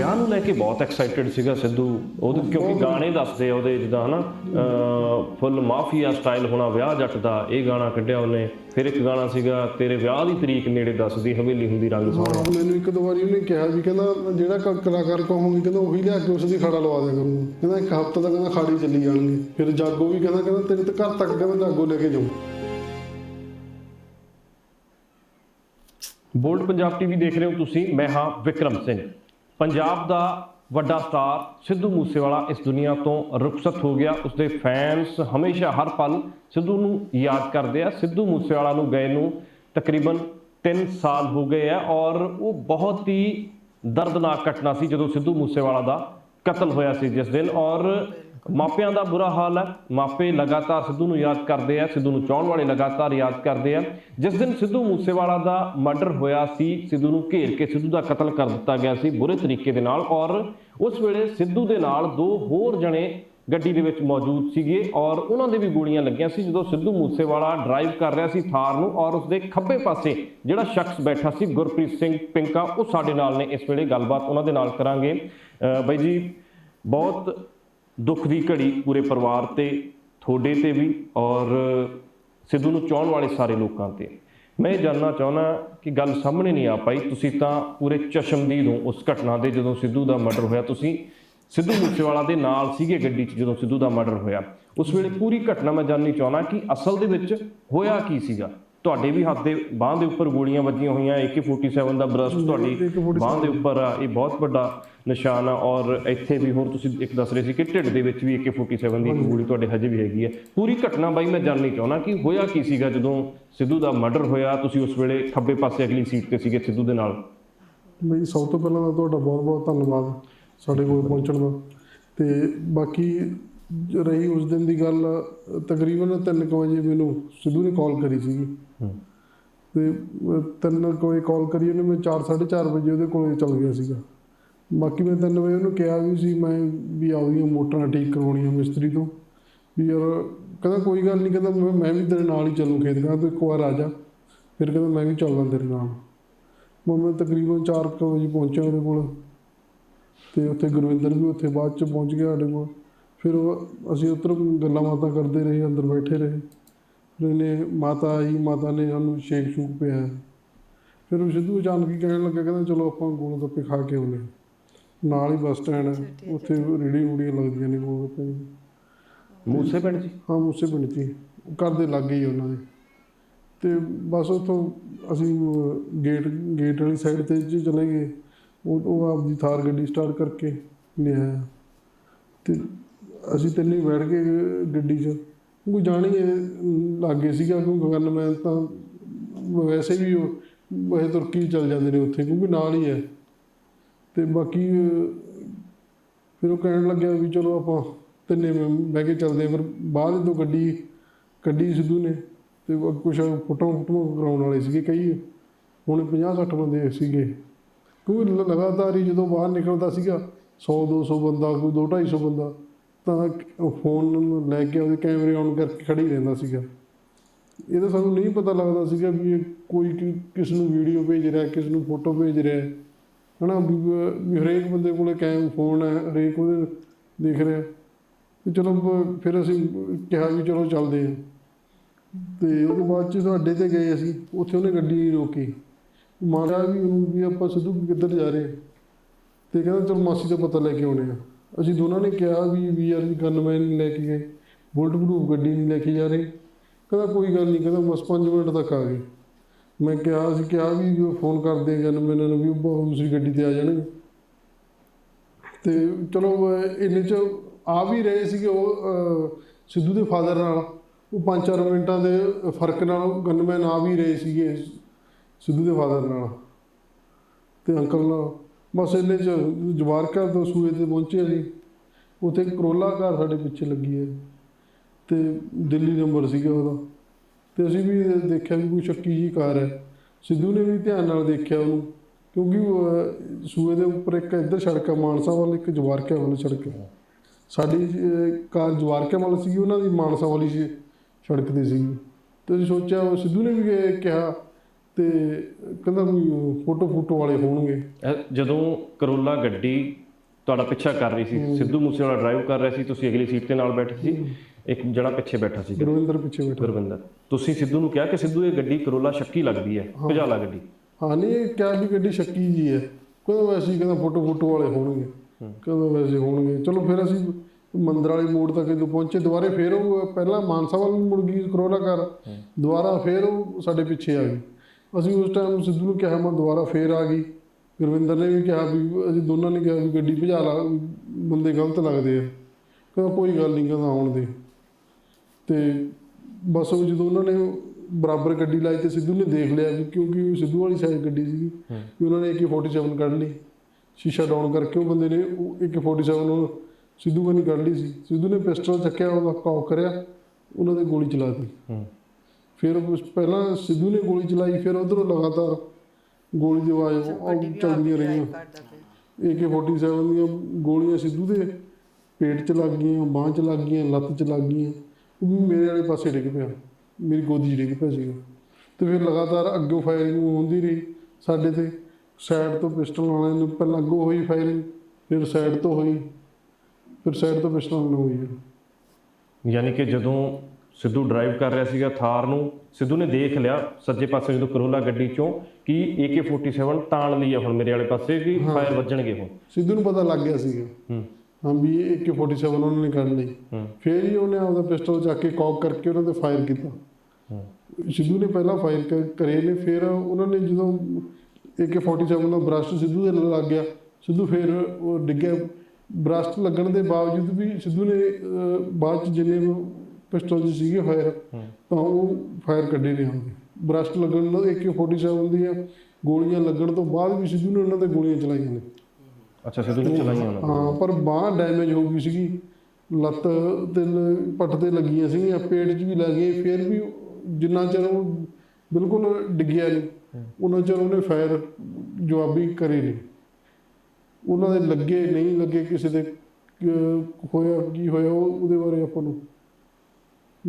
S3: ਵਿਆਹ ਨੂੰ ਲੈ ਕੇ ਬਹੁਤ ਐਕਸਾਈਟਡ ਸੀਗਾ ਸਿੱਧੂ। ਉਹਦੇ ਕਿਉਂਕਿ ਗਾਣੇ ਦੱਸਦੇ ਆ ਉਹਦੇ ਜਿੱਦਾਂ ਹਨਾ? ਫੁੱਲ ਮਾਫੀਆ ਸਟਾਈਲ ਹੋਣਾ ਵਿਆਹ ਜੱਟ ਦਾ ਇਹ ਗਾਣਾ ਕੱਢਿਆ ਉਹਨੇ। ਫਿਰ ਇੱਕ ਗਾਣਾ ਸੀਗਾ ਤੇਰੇ ਵਿਆਹ ਦੀ ਤਰੀਕ ਨੇੜੇ ਦੱਸਦੀ ਹਵੇਲੀ ਹੁੰਦੀ ਰੰਗ ਸੋਹਣਾ।
S4: ਮੈਨੂੰ ਇੱਕ ਦੋ ਵਾਰੀ ਉਹਨੇ ਕਿਹਾ ਵੀ ਕਹਿੰਦਾ ਜਿਹੜਾ ਕਲਾਕਾਰ ਕਹੋਗੇ ਕਹਿੰਦਾ ਉਹੀ ਲਿਆ ਕੇ ਉਸ ਦੀ ਖੜਾ ਲਵਾ ਦਿਆ ਕਰੂੰਗਾ ਕਹਿੰਦਾ ਇੱਕ ਹਫ਼ਤਾ ਤੱਕ ਕਹਿੰਦਾ ਖਾੜੀ ਚੱਲੀ ਜਾਣਗੇ। ਫਿਰ ਜਾਗੋ ਵੀ ਕਹਿੰਦਾ ਕਹਿੰਦਾ ਤੇਰੇ ਤੇ ਘਰ ਤੱਕ ਕਹਿੰਦਾ ਜਾਗੋ ਲੈ ਕੇ ਜਾਊ।
S3: ਬੋਲਡ ਪੰਜਾਬ ਟੀਵੀ ਦੇਖ ਰਹੇ ਹੋ ਤੁਸੀਂ ਮੈਂ ਹਾਂ ਵਿਕਰਮ ਸਿੰਘ। ਪੰਜਾਬ ਦਾ ਵੱਡਾ ਸਟਾਰ ਸਿੱਧੂ ਮੂਸੇਵਾਲਾ ਇਸ ਦੁਨੀਆ ਤੋਂ ਰੁਖਸਤ ਹੋ ਗਿਆ। ਉਸਦੇ ਫੈਨਸ ਹਮੇਸ਼ਾ ਹਰ ਪਲ ਸਿੱਧੂ ਨੂੰ ਯਾਦ ਕਰਦੇ ਆ। ਸਿੱਧੂ ਮੂਸੇਵਾਲਾ ਨੂੰ ਗਏ ਨੂੰ ਤਕਰੀਬਨ 3 ਸਾਲ ਹੋ ਗਏ ਆ ਔਰ ਉਹ ਬਹੁਤ ਹੀ ਦਰਦਨਾਕ ਘਟਨਾ ਸੀ ਜਦੋਂ ਸਿੱਧੂ ਮੂਸੇਵਾਲਾ ਦਾ ਕਤਲ ਹੋਇਆ ਸੀ ਜਿਸ ਦਿਨ ਔਰ ਮਾਪਿਆਂ ਦਾ ਬੁਰਾ ਹਾਲ ਹੈ। ਮਾਪੇ ਲਗਾਤਾਰ ਸਿੱਧੂ ਨੂੰ ਯਾਦ ਕਰਦੇ ਆ, ਸਿੱਧੂ ਨੂੰ ਚਾਹਣ ਵਾਲੇ ਲਗਾਤਾਰ ਯਾਦ ਕਰਦੇ ਆ। ਜਿਸ ਦਿਨ ਸਿੱਧੂ ਮੂਸੇਵਾਲਾ ਦਾ ਮਰਡਰ ਹੋਇਆ ਸੀ, ਸਿੱਧੂ ਨੂੰ ਘੇਰ ਕੇ ਸਿੱਧੂ ਦਾ ਕਤਲ ਕਰ ਦਿੱਤਾ ਗਿਆ ਸੀ ਬੁਰੇ ਤਰੀਕੇ ਦੇ ਨਾਲ ਔਰ ਉਸ ਵੇਲੇ ਸਿੱਧੂ ਦੇ ਨਾਲ ਦੋ ਹੋਰ ਜਣੇ ਗੱਡੀ ਦੇ ਵਿੱਚ ਮੌਜੂਦ ਸੀਗੇ ਔਰ ਉਹਨਾਂ ਦੇ ਵੀ ਗੋਲੀਆਂ ਲੱਗੀਆਂ ਸੀ। ਜਦੋਂ ਸਿੱਧੂ ਮੂਸੇਵਾਲਾ ਡਰਾਈਵ ਕਰ ਰਿਹਾ ਸੀ ਥਾਰ ਨੂੰ ਔਰ ਉਸਦੇ ਖੱਬੇ ਪਾਸੇ ਜਿਹੜਾ ਸ਼ਖਸ ਬੈਠਾ ਸੀ, ਗੁਰਪ੍ਰੀਤ ਸਿੰਘ ਪਿੰਕਾ, ਉਹ ਸਾਡੇ ਨਾਲ ਨੇ। ਇਸ ਵੇਲੇ ਗੱਲਬਾਤ ਉਹਨਾਂ ਦੇ ਨਾਲ ਕਰਾਂਗੇ। ਬਾਈ ਜੀ, ਬਹੁਤ ਦੁੱਖ ਦੀ ਘੜੀ ਪੂਰੇ ਪਰਿਵਾਰ ਤੇ, ਤੁਹਾਡੇ ਤੇ ਵੀ ਔਰ ਸਿੱਧੂ ਨੂੰ ਚਾਹਣ ਵਾਲੇ ਸਾਰੇ ਲੋਕਾਂ ਤੇ। ਮੈਂ ਇਹ ਜਾਨਣਾ ਚਾਹੁੰਦਾ ਕਿ ਗੱਲ ਸਾਹਮਣੇ ਨਹੀਂ ਆ ਪਾਈ। ਤੁਸੀਂ ਤਾਂ ਪੂਰੇ ਚਸ਼ਮਦੀਦ ਹੋ ਉਸ ਘਟਨਾ ਦੇ ਜਦੋਂ ਸਿੱਧੂ ਦਾ ਮਰਡਰ ਹੋਇਆ। ਤੁਸੀਂ ਸਿੱਧੂ ਮੂਸੇਵਾਲਾ ਦੇ ਨਾਲ ਸੀਗੇ ਗੱਡੀ 'ਚ ਜਦੋਂ ਸਿੱਧੂ ਦਾ ਮਰਡਰ ਹੋਇਆ। ਉਸ ਵੇਲੇ ਪੂਰੀ ਘਟਨਾ ਮੈਂ ਜਾਣਨੀ ਚਾਹੁੰਦਾ ਕਿ ਅਸਲ ਦੇ ਵਿੱਚ ਹੋਇਆ ਕੀ ਸੀਗਾ? ਤੁਹਾਡੇ ਵੀ ਹੱਥ ਦੇ ਬਾਹ ਦੇ ਉੱਪਰ ਗੋਲੀਆਂ ਵੱਜੀਆਂ ਹੋਈਆਂ AK47 ਦਾ ਬਰਸਟ ਤੁਹਾਡੀ
S4: AK-47
S3: ਬਾਹ ਦੇ ਉੱਪਰ ਆ ਇਹ ਬਹੁਤ ਵੱਡਾ ਨਿਸ਼ਾਨ ਆ ਔਰ ਇੱਥੇ ਵੀ ਹੋਰ ਤੁਸੀਂ ਇੱਕ ਦੱਸ ਰਹੇ ਸੀ ਕਿ ਢਿੱਡ ਦੇ ਵਿੱਚ ਵੀ AK47 ਦੀ ਇੱਕ ਗੋਲੀ ਤੁਹਾਡੇ ਹਜੇ ਵੀ ਹੈਗੀ ਹੈ ਪੂਰੀ ਘਟਨਾ ਬਾਈ ਮੈਂ ਜਾਣਨੀ ਚਾਹੁੰਦਾ ਕਿ ਹੋਇਆ ਕੀ ਸੀਗਾ ਜਦੋਂ ਸਿੱਧੂ ਦਾ ਮਰਡਰ ਹੋਇਆ? ਤੁਸੀਂ ਉਸ ਵੇਲੇ ਖੱਬੇ ਪਾਸੇ ਅਗਲੀ ਸੀਟ ਤੇ ਸੀਗੇ ਸਿੱਧੂ ਦੇ ਨਾਲ।
S4: ਬਈ ਸਭ ਤੋਂ ਪਹਿਲਾਂ ਤਾਂ ਤੁਹਾਡਾ ਬਹੁਤ ਬਹੁਤ ਧੰਨਵਾਦ ਸਾਡੇ ਕੋਲ ਪਹੁੰਚਣ ਦਾ। ਤੇ ਬਾਕੀ ਰਹੀ ਉਸ ਦਿਨ ਦੀ ਗੱਲ ਤਕਰੀਬਨ 3 ਵਜੇ ਮੈਨੂੰ ਸਿੱਧੂ ਨੇ ਕਾਲ ਕਰੀ ਸੀਗੀ। ਤੇ ਅਹ, ਤਿੰਨ ਕੁ ਵਜੇ ਕਾਲ ਕਰੀ ਉਹਨੇ ਮੈਂ 4:30 ਵਜੇ ਉਹਦੇ ਕੋਲੇ ਚਲ ਗਿਆ ਸੀਗਾ। ਬਾਕੀ ਮੈਂ 3 ਵਜੇ ਉਹਨੂੰ ਕਿਹਾ ਵੀ ਸੀ ਮੈਂ ਵੀ ਆਉਦੀਆਂ ਮੋਟਰਾਂ ਠੀਕ ਕਰਵਾਉਣੀਆਂ ਮਿਸਤਰੀ ਤੋਂ। ਵੀ ਯਾਰ ਕਹਿੰਦਾ ਕੋਈ ਗੱਲ ਨਹੀਂ ਕਹਿੰਦਾ ਮੈਂ ਮੈਂ ਵੀ ਤੇਰੇ ਨਾਲ ਹੀ ਚੱਲੂ ਖੇਤ ਕਹਿੰਦਾ ਤੂੰ ਇੱਕ ਵਾਰ ਆ ਜਾ। ਫਿਰ ਕਹਿੰਦਾ ਮੈਂ ਵੀ ਚੱਲਦਾ ਤੇਰੇ ਨਾਲ। ਮੈਂ ਮੈਂ ਤਕਰੀਬਨ 4 ਵਜੇ ਪਹੁੰਚਿਆ ਉਹਦੇ ਕੋਲ। ਤੇ ਉੱਥੇ ਗੁਰਵਿੰਦਰ ਵੀ ਉੱਥੇ ਬਾਅਦ ਚ ਪਹੁੰਚ ਗਿਆ ਸਾਡੇ ਕੋਲ। ਫਿਰ ਉਹ ਅਸੀਂ ਉੱਧਰ ਗੱਲਾਂ ਬਾਤਾਂ ਕਰਦੇ ਰਹੇ ਅੰਦਰ ਬੈਠੇ ਰਹੇ। ਫਿਰ ਇਹਨੇ ਮਾਤਾ ਆਈ ਮਾਤਾ ਨੇ ਸਾਨੂੰ ਸ਼ੇਕ ਸ਼ੂਕ ਪਿਆ। ਫਿਰ ਉਹ ਸਿੱਧੂ ਅਚਾਨਕ ਹੀ ਕਹਿਣ ਲੱਗਾ ਕਹਿੰਦਾ ਚਲੋ ਆਪਾਂ ਗੋਲ ਗੱਪੇ ਖਾ ਕੇ ਆਉਂਦੇ ਹਾਂ। ਨਾਲ ਹੀ ਬੱਸ ਸਟੈਂਡ ਹੈ ਉੱਥੇ ਰੇੜੀ ਰੂੜੀਆਂ ਲੱਗਦੀਆਂ ਨੇ ਗੋਲ ਗੱਪੇ।
S3: ਮੂਸੇ ਪਿੰਡ 'ਚ
S4: ਹਾਂ ਮੂਸੇ ਪਿੰਡ 'ਚ ਹੀ ਘਰ ਦੇ ਲਾਗੇ ਹੀ ਉਹਨਾਂ ਦੇ। ਤੇ ਬਸ ਉੱਥੋਂ ਅਸੀਂ ਗੇਟ ਗੇਟ ਵਾਲੀ ਸਾਈਡ ਤੇ ਚ ਚਲੇ ਗਏ ਉਹ ਉਹ ਆਪਦੀ ਥਾਰ ਗੱਡੀ ਸਟਾਰਟ ਕਰਕੇ ਲਿਆਇਆ। ਤੇ ਅਸੀਂ ਤਿੰਨੇ ਬੈਠ ਕੇ ਗੱਡੀ 'ਚ। ਕੋਈ ਜਾਣੀ ਹੈ ਲਾਗੇ ਸੀਗਾ ਕਿਉਂਕਿ ਗੱਲ ਮੈਂ ਤਾਂ ਵੈਸੇ ਵੀ ਉਹ ਵੈਸੇ ਤੁਰਕੀ ਚੱਲ ਜਾਂਦੇ ਨੇ ਉੱਥੇ, ਕਿਉਂਕਿ ਨਾਲ ਹੀ ਹੈ। ਤੇ ਬਾਕੀ ਫਿਰ ਉਹ ਕਹਿਣ ਲੱਗਿਆ ਵੀ ਚਲੋ ਆਪਾਂ ਤਿੰਨੇ ਮੈਂ ਬਹਿ ਕੇ ਚੱਲਦੇ ਹਾਂ, ਫਿਰ ਬਾਅਦ ਤੋਂ ਗੱਡੀ ਕੱਢੀ ਸਿੱਧੂ ਨੇ ਤੇ ਉਹ ਕੁਛ ਫੋਟੋ ਫੋਟੋ ਕਰਾਉਣ ਵਾਲੇ ਸੀਗੇ ਕਈ, ਹੁਣ 50 60 ਬੰਦੇ ਸੀਗੇ। ਕਿਉਂਕਿ ਲਗਾਤਾਰ ਹੀ ਜਦੋਂ ਬਾਹਰ ਨਿਕਲਦਾ ਸੀਗਾ 100 200 ਬੰਦਾ, ਕੋਈ 2 250 ਬੰਦਾ। ਤਾਂ ਉਹ ਫੋਨ ਲੈ ਕੇ ਉਹਦੇ ਕੈਮਰੇ ਆਨ ਕਰਕੇ ਖੜੀ ਰਹਿੰਦਾ ਸੀਗਾ। ਇਹਦਾ ਸਾਨੂੰ ਨਹੀਂ ਪਤਾ ਲੱਗਦਾ ਸੀਗਾ ਵੀ ਇਹ ਕੋਈ ਕਿਸ ਨੂੰ ਵੀਡੀਓ ਭੇਜ ਰਿਹਾ, ਕਿਸ ਨੂੰ ਫੋਟੋ ਭੇਜ ਰਿਹਾ। ਹਨਾ, ਵੀ ਵੀ ਹਰੇਕ ਬੰਦੇ ਕੋਲੇ ਕੈਮ, ਫੋਨ ਹੈ, ਹਰੇਕ ਉਹਦੇ ਦੇਖ ਰਿਹਾ। ਤੇ ਚਲੋ ਫਿਰ ਅਸੀਂ ਕਿਹਾ ਵੀ ਚਲੋ ਚੱਲਦੇ ਹਾਂ। ਤੇ ਉਹਦੇ ਬਾਅਦ ਚ ਸਾਡੇ ਤੇ ਗਏ ਅਸੀਂ, ਉੱਥੇ ਉਹਨੇ ਗੱਡੀ ਰੋਕੀ। ਮਾਰਿਆ ਵੀ ਉਹਨੂੰ ਵੀ ਆਪਾਂ ਸਿੱਧੂ ਕਿੱਧਰ ਜਾ ਰਹੇ। ਹਾਂ। ਤੇ ਕਹਿੰਦਾ, ਚਲ ਮਾਸੀ ਦਾ ਪਤਾ ਲੈ ਕੇ ਆਉਣੇ ਆ ਅਸੀਂ ਦੋਨਾਂ ਨੇ ਕਿਹਾ ਵੀ ਵੀ ਯਾਰ ਗਨਮੈਨ ਲੈ ਕੇ ਗਏ, ਬੁਲਟ ਪ੍ਰੂਫ ਗੱਡੀ ਨਹੀਂ ਲੈ ਕੇ ਜਾ ਰਹੇ। ਕਹਿੰਦਾ ਕੋਈ ਗੱਲ ਨਹੀਂ, ਕਹਿੰਦਾ ਬਸ 5 ਮਿੰਟ ਤੱਕ ਆ ਗਏ। ਮੈਂ ਕਿਹਾ, ਅਸੀਂ ਕਿਹਾ ਵੀ ਉਹ ਫੋਨ ਕਰਦੇ ਗਨਮੈਨਾਂ ਨੂੰ ਵੀ ਉਹ ਦੂਸਰੀ ਗੱਡੀ ਤੇ ਆ ਜਾਣਗੇ। ਤੇ ਚਲੋ ਇਹਨੇ ਚ ਆ ਵੀ ਰਹੇ ਸੀਗੇ ਉਹ ਸਿੱਧੂ ਦੇ ਫਾਦਰ ਨਾਲ। ਉਹ ਪੰਜ ਚਾਰ ਮਿੰਟਾਂ ਦੇ ਫ਼ਰਕ ਨਾਲ ਗਨਮੈਨ ਆ ਵੀ ਰਹੇ ਸੀਗੇ, ਸਿੱਧੂ ਦੇ ਫਾਦਰ ਨਾਲ। ਤੇ ਅੰਕਲ ਨਾਲ ਬਸ ਇੰਨੇ ਚ ਜਵਾਰਕਾ ਤੋਂ ਸੂਏ ਤੇ ਪਹੁੰਚੇ ਜੀ। ਉੱਥੇ ਕਰੋਲਾ ਕਾਰ ਸਾਡੇ ਪਿੱਛੇ ਲੱਗੀ ਹੈ। ਤੇ ਦਿੱਲੀ ਨੰਬਰ ਸੀਗਾ ਉਹਦਾ। ਤੇ ਅਸੀਂ ਵੀ ਦੇਖਿਆ ਵੀ ਕੋਈ ਸ਼ੱਕੀ ਜੀ ਕਾਰ ਹੈ। ਸਿੱਧੂ ਨੇ ਵੀ ਧਿਆਨ ਨਾਲ ਦੇਖਿਆ ਉਹਨੂੰ। ਕਿਉਂਕਿ ਸੂਏ ਦੇ ਉੱਪਰ ਇੱਕ ਇੱਧਰ ਸੜਕ ਹੈ, ਮਾਨਸਾ ਵੱਲ, ਇੱਕ ਜਵਾਰਕਾ ਵੱਲ ਸੜਕ ਹੈ। ਸਾਡੀ ਕਾਰ ਜਵਾਰਕਾ ਵੱਲ ਸੀਗੀ, ਉਹਨਾਂ ਦੀ ਮਾਨਸਾ ਵਾਲੀ ਸੀ ਸੜਕ ਤੇ ਸੀਗੀ। ਤੇ ਅਸੀਂ ਸੋਚਿਆ, ਸਿੱਧੂ ਨੇ ਵੀ ਕਿਹਾ ਤੇ ਕਹਿੰਦਾ ਵੀ ਫੋਟੋ ਫੋਟੋ ਵਾਲੇ ਹੋਣਗੇ।
S3: ਇਹ ਜਦੋਂ ਕਰੋਲਾ ਗੱਡੀ ਤੁਹਾਡਾ ਪਿੱਛਾ ਕਰ ਰਹੀ ਸੀ ਸਿੱਧੂ ਮੂਸੇਵਾਲਾ ਡਰਾਈਵ ਕਰ ਰਿਹਾ ਸੀ ਤੁਸੀਂ ਅਗਲੀ ਸੀਟ ਤੇ ਨਾਲ ਬੈਠੇ ਸੀ ਇੱਕ ਜਿਹੜਾ ਪਿੱਛੇ ਬੈਠਾ ਸੀ
S4: ਗੁਰਵਿੰਦਰ ਪਿੱਛੇ ਬੈਠਾ।
S3: ਗੁਰਵਿੰਦਰ। ਤੁਸੀਂ ਸਿੱਧੂ ਨੂੰ ਕਿਹਾ ਕਿ ਸਿੱਧੂ ਇਹ ਗੱਡੀ ਕਰੋਲਾ ਸ਼ੱਕੀ ਲੱਗਦੀ ਹੈ ਭਜਾ ਲਾ ਗੱਡੀ।
S4: ਹਾਂ ਨਹੀਂ ਇਹ ਕਿਆ ਵੀ ਗੱਡੀ ਸ਼ੱਕੀ ਜੀ ਹੈ। ਕਹਿੰਦਾ ਵੈਸੇ ਹੀ ਕਹਿੰਦਾ ਫੋਟੋ ਫੋਟੋ ਵਾਲੇ ਹੋਣਗੇ। ਕਹਿੰਦਾ ਵੈਸੇ ਹੋਣਗੇ। ਚਲੋ ਫਿਰ ਅਸੀਂ ਮੰਦਰ ਵਾਲੀ ਮੋੜ ਤੱਕ ਜਦੋਂ ਪਹੁੰਚੇ ਦੁਬਾਰੇ ਫਿਰ ਉਹ ਪਹਿਲਾਂ ਮਾਨਸਾ ਵੱਲ ਮੁੜ ਗਈ ਕਰੋਲਾ ਕਾਰ। ਦੁਬਾਰਾ ਫਿਰ ਉਹ ਸਾਡੇ ਪਿੱਛੇ ਆ ਗਈ। ਅਸੀਂ ਉਸ ਟਾਈਮ ਸਿੱਧੂ ਨੂੰ ਕਿਹਾ ਮੈਂ ਦੁਬਾਰਾ ਫੇਰ ਆ ਗਈ। ਗੁਰਵਿੰਦਰ ਨੇ ਵੀ ਕਿਹਾ ਵੀ ਅਸੀਂ ਦੋਨਾਂ ਨੇ ਕਿਹਾ ਵੀ ਗੱਡੀ ਭਜਾ ਲਾ ਬੰਦੇ ਗਲਤ ਲੱਗਦੇ ਆ। ਕਹਿੰਦਾ ਕੋਈ ਗੱਲ ਨਹੀਂ ਕਹਿੰਦਾ ਆਉਣ ਦੇ। ਤੇ ਬਸ ਉਹ ਜਦੋਂ ਉਹਨਾਂ ਨੇ ਬਰਾਬਰ ਗੱਡੀ ਲਾਈ ਤੇ ਸਿੱਧੂ ਨੇ ਦੇਖ ਲਿਆ ਕਿਉਂਕਿ ਉਹ ਸਿੱਧੂ ਵਾਲੀ ਸਾਈਡ ਗੱਡੀ ਸੀਗੀ ਵੀ ਉਹਨਾਂ ਨੇ AK47 ਕੱਢ ਲਈ। ਸ਼ੀਸ਼ਾ ਡਾਊਨ ਕਰਕੇ ਉਹ ਬੰਦੇ ਨੇ ਉਹ AK47 ਨੂੰ ਸਿੱਧੂ ਕਨੀ ਕੱਢ ਲਈ ਸੀ। ਸਿੱਧੂ ਨੇ ਪਿਸਟਲ ਚੱਕਿਆ ਉਹਦਾ ਕੌਕ ਕਰਿਆ ਉਹਨਾਂ ਦੇ ਗੋਲੀ ਚਲਾਤੀ
S3: ਹੂੰ।
S4: ਫਿਰ ਉਸ- ਪਹਿਲਾਂ ਸਿੱਧੂ ਨੇ ਗੋਲੀ ਚਲਾਈ ਫਿਰ ਉਧਰੋਂ ਲਗਾਤਾਰ ਗੋਲੀ ਦੀ ਆਵਾਜ਼ ਉਹ ਚੱਲਦੀਆਂ ਰਹੀਆਂ।
S2: drive ਕਰਦਾ ਪਿਆ।
S4: AK47 ਦੀਆਂ ਗੋਲੀਆਂ ਸਿੱਧੂ ਦੇ ਪੇਟ 'ਚ ਲੱਗ ਗਈਆਂ ਬਾਂਹ 'ਚ ਲੱਗ ਗਈਆਂ ਲੱਤ 'ਚ ਲੱਗ ਗਈਆਂ। ਉਹ ਵੀ ਮੇਰੇ ਵਾਲੇ ਪਾਸੇ ਡਿੱਗ ਪਿਆ ਮੇਰੀ ਗੋਦੀ 'ਚ ਡਿੱਗ ਪਿਆ ਸੀਗਾ। ਤੇ ਫਿਰ ਲਗਾਤਾਰ ਅੱਗੋਂ ਫਾਇਰਿੰਗ ਹੁੰਦੀ ਰਹੀ ਸਾਡੇ ਤੇ। ਸਾਈਡ ਤੋਂ ਪਿਸਟਲ ਵਾਲਿਆਂ ਨੂੰ ਪਹਿਲਾਂ ਅੱਗੋਂ ਹੋਈ ਫਾਇਰਿੰਗ ਫਿਰ ਸਾਈਡ ਤੋਂ ਹੋਈ ਫਿਰ ਸਾਈਡ ਤੋਂ ਪਿਸਟਲ ਨਾਲ ਹੋਈ।
S3: ਯਾਨੀ ਕਿ ਜਦੋਂ ਸਿੱਧੂ ਡਰਾਈਵ ਕਰ ਰਿਹਾ ਸੀਗਾ ਥਾਰ ਨੂੰ। ਸਿੱਧੂ ਨੇ ਦੇਖ ਲਿਆ ਸੱਜੇ ਪਾਸੇ ਜਦੋਂ ਕਰੋਲਾ ਗੱਡੀ ਚੋਂ ਕਿ AK47 ਤਾਣ ਲਈ ਆ ਹੁਣ ਮੇਰੇ ਵਾਲੇ ਪਾਸੇ ਕਿ ਫਾਇਰ ਵੱਜਣਗੇ ਹੁਣ।
S4: ਸਿੱਧੂ ਨੂੰ ਪਤਾ ਲੱਗ ਗਿਆ ਸੀਗਾ
S3: ਹੂੰ।
S4: ਹਾਂ ਵੀ ਇਹ AK47 ਉਹਨਾਂ ਨੇ ਕੱਢ ਲਈ। ਫਿਰ ਹੀ ਉਹਨੇ ਆਪਦਾ ਪਿਸਟਲ ਚੱਕ ਕੇ ਕੌਕ ਕਰਕੇ ਉਹਨਾਂ ਤੇ ਫਾਇਰ ਕੀਤਾ।
S3: ਹੂੰ।
S4: ਸਿੱਧੂ ਨੇ ਪਹਿਲਾਂ ਫਾਇਰ ਕਰੇ ਨੇ ਫਿਰ ਉਹਨਾਂ ਨੇ ਜਦੋਂ AK47 ਦਾ ਬ੍ਰਸਟ ਸਿੱਧੂ ਦੇ ਲੱਗ ਗਿਆ ਸਿੱਧੂ ਫਿਰ ਉਹ ਡਿੱਗਿਆ। ਬ੍ਰਸਟ ਲੱਗਣ ਦੇ ਬਾਵਜੂਦ ਵੀ ਸਿੱਧੂ ਨੇ ਬਾਅਦ ਚ ਜਿੰਨੇ ਪਿਸਟਲ ਚ ਸੀਗੇ ਫਾਇਰ ਤਾਂ ਉਹ ਫਾਇਰ ਕੱਢੇ ਨੇ ਉਹਦੇ ਬ੍ਰਸਟ ਲੱਗਣ ਨਾਲ AK47 ਦੀਆਂ ਗੋਲੀਆਂ ਲੱਗਣ ਤੋਂ ਬਾਅਦ ਵੀ ਸਿੱਧੂ ਨੇ ਉਹਨਾਂ ਤੇ ਗੋਲੀਆਂ ਚਲਾਈਆਂ ਨੇ।
S3: ਅੱਛਾ ਸਿੱਧੂ ਨੇ ਚਲਾਈਆਂ ਉਹਨਾਂ
S4: ਹਾਂ ਪਰ ਬਾਹ ਡੈਮੇਜ ਹੋ ਗਈ ਸੀਗੀ। ਲੱਤ ਤੇ ਪੱਟ ਤੇ ਲੱਗੀਆਂ ਸੀਗੀਆਂ ਪੇਟ 'ਚ ਵੀ ਲੱਗੇ ਫਿਰ ਵੀ ਜਿੰਨਾ ਚਿਰ ਉਹ ਬਿਲਕੁਲ ਡਿੱਗਿਆ ਨਹੀਂ ਉਹਨਾਂ ਚਿਰ ਉਹਨੇ ਫਾਇਰ ਜਵਾਬੀ ਕਰੇ ਨਹੀਂ। ਉਹਨਾਂ ਦੇ ਲੱਗੇ ਨਹੀਂ ਲੱਗੇ ਕਿਸੇ ਦੇ ਹੋਇਆ ਕੀ ਹੋਇਆ ਉਹ ਉਹਦੇ ਬਾਰੇ ਆਪਾਂ ਨੂੰ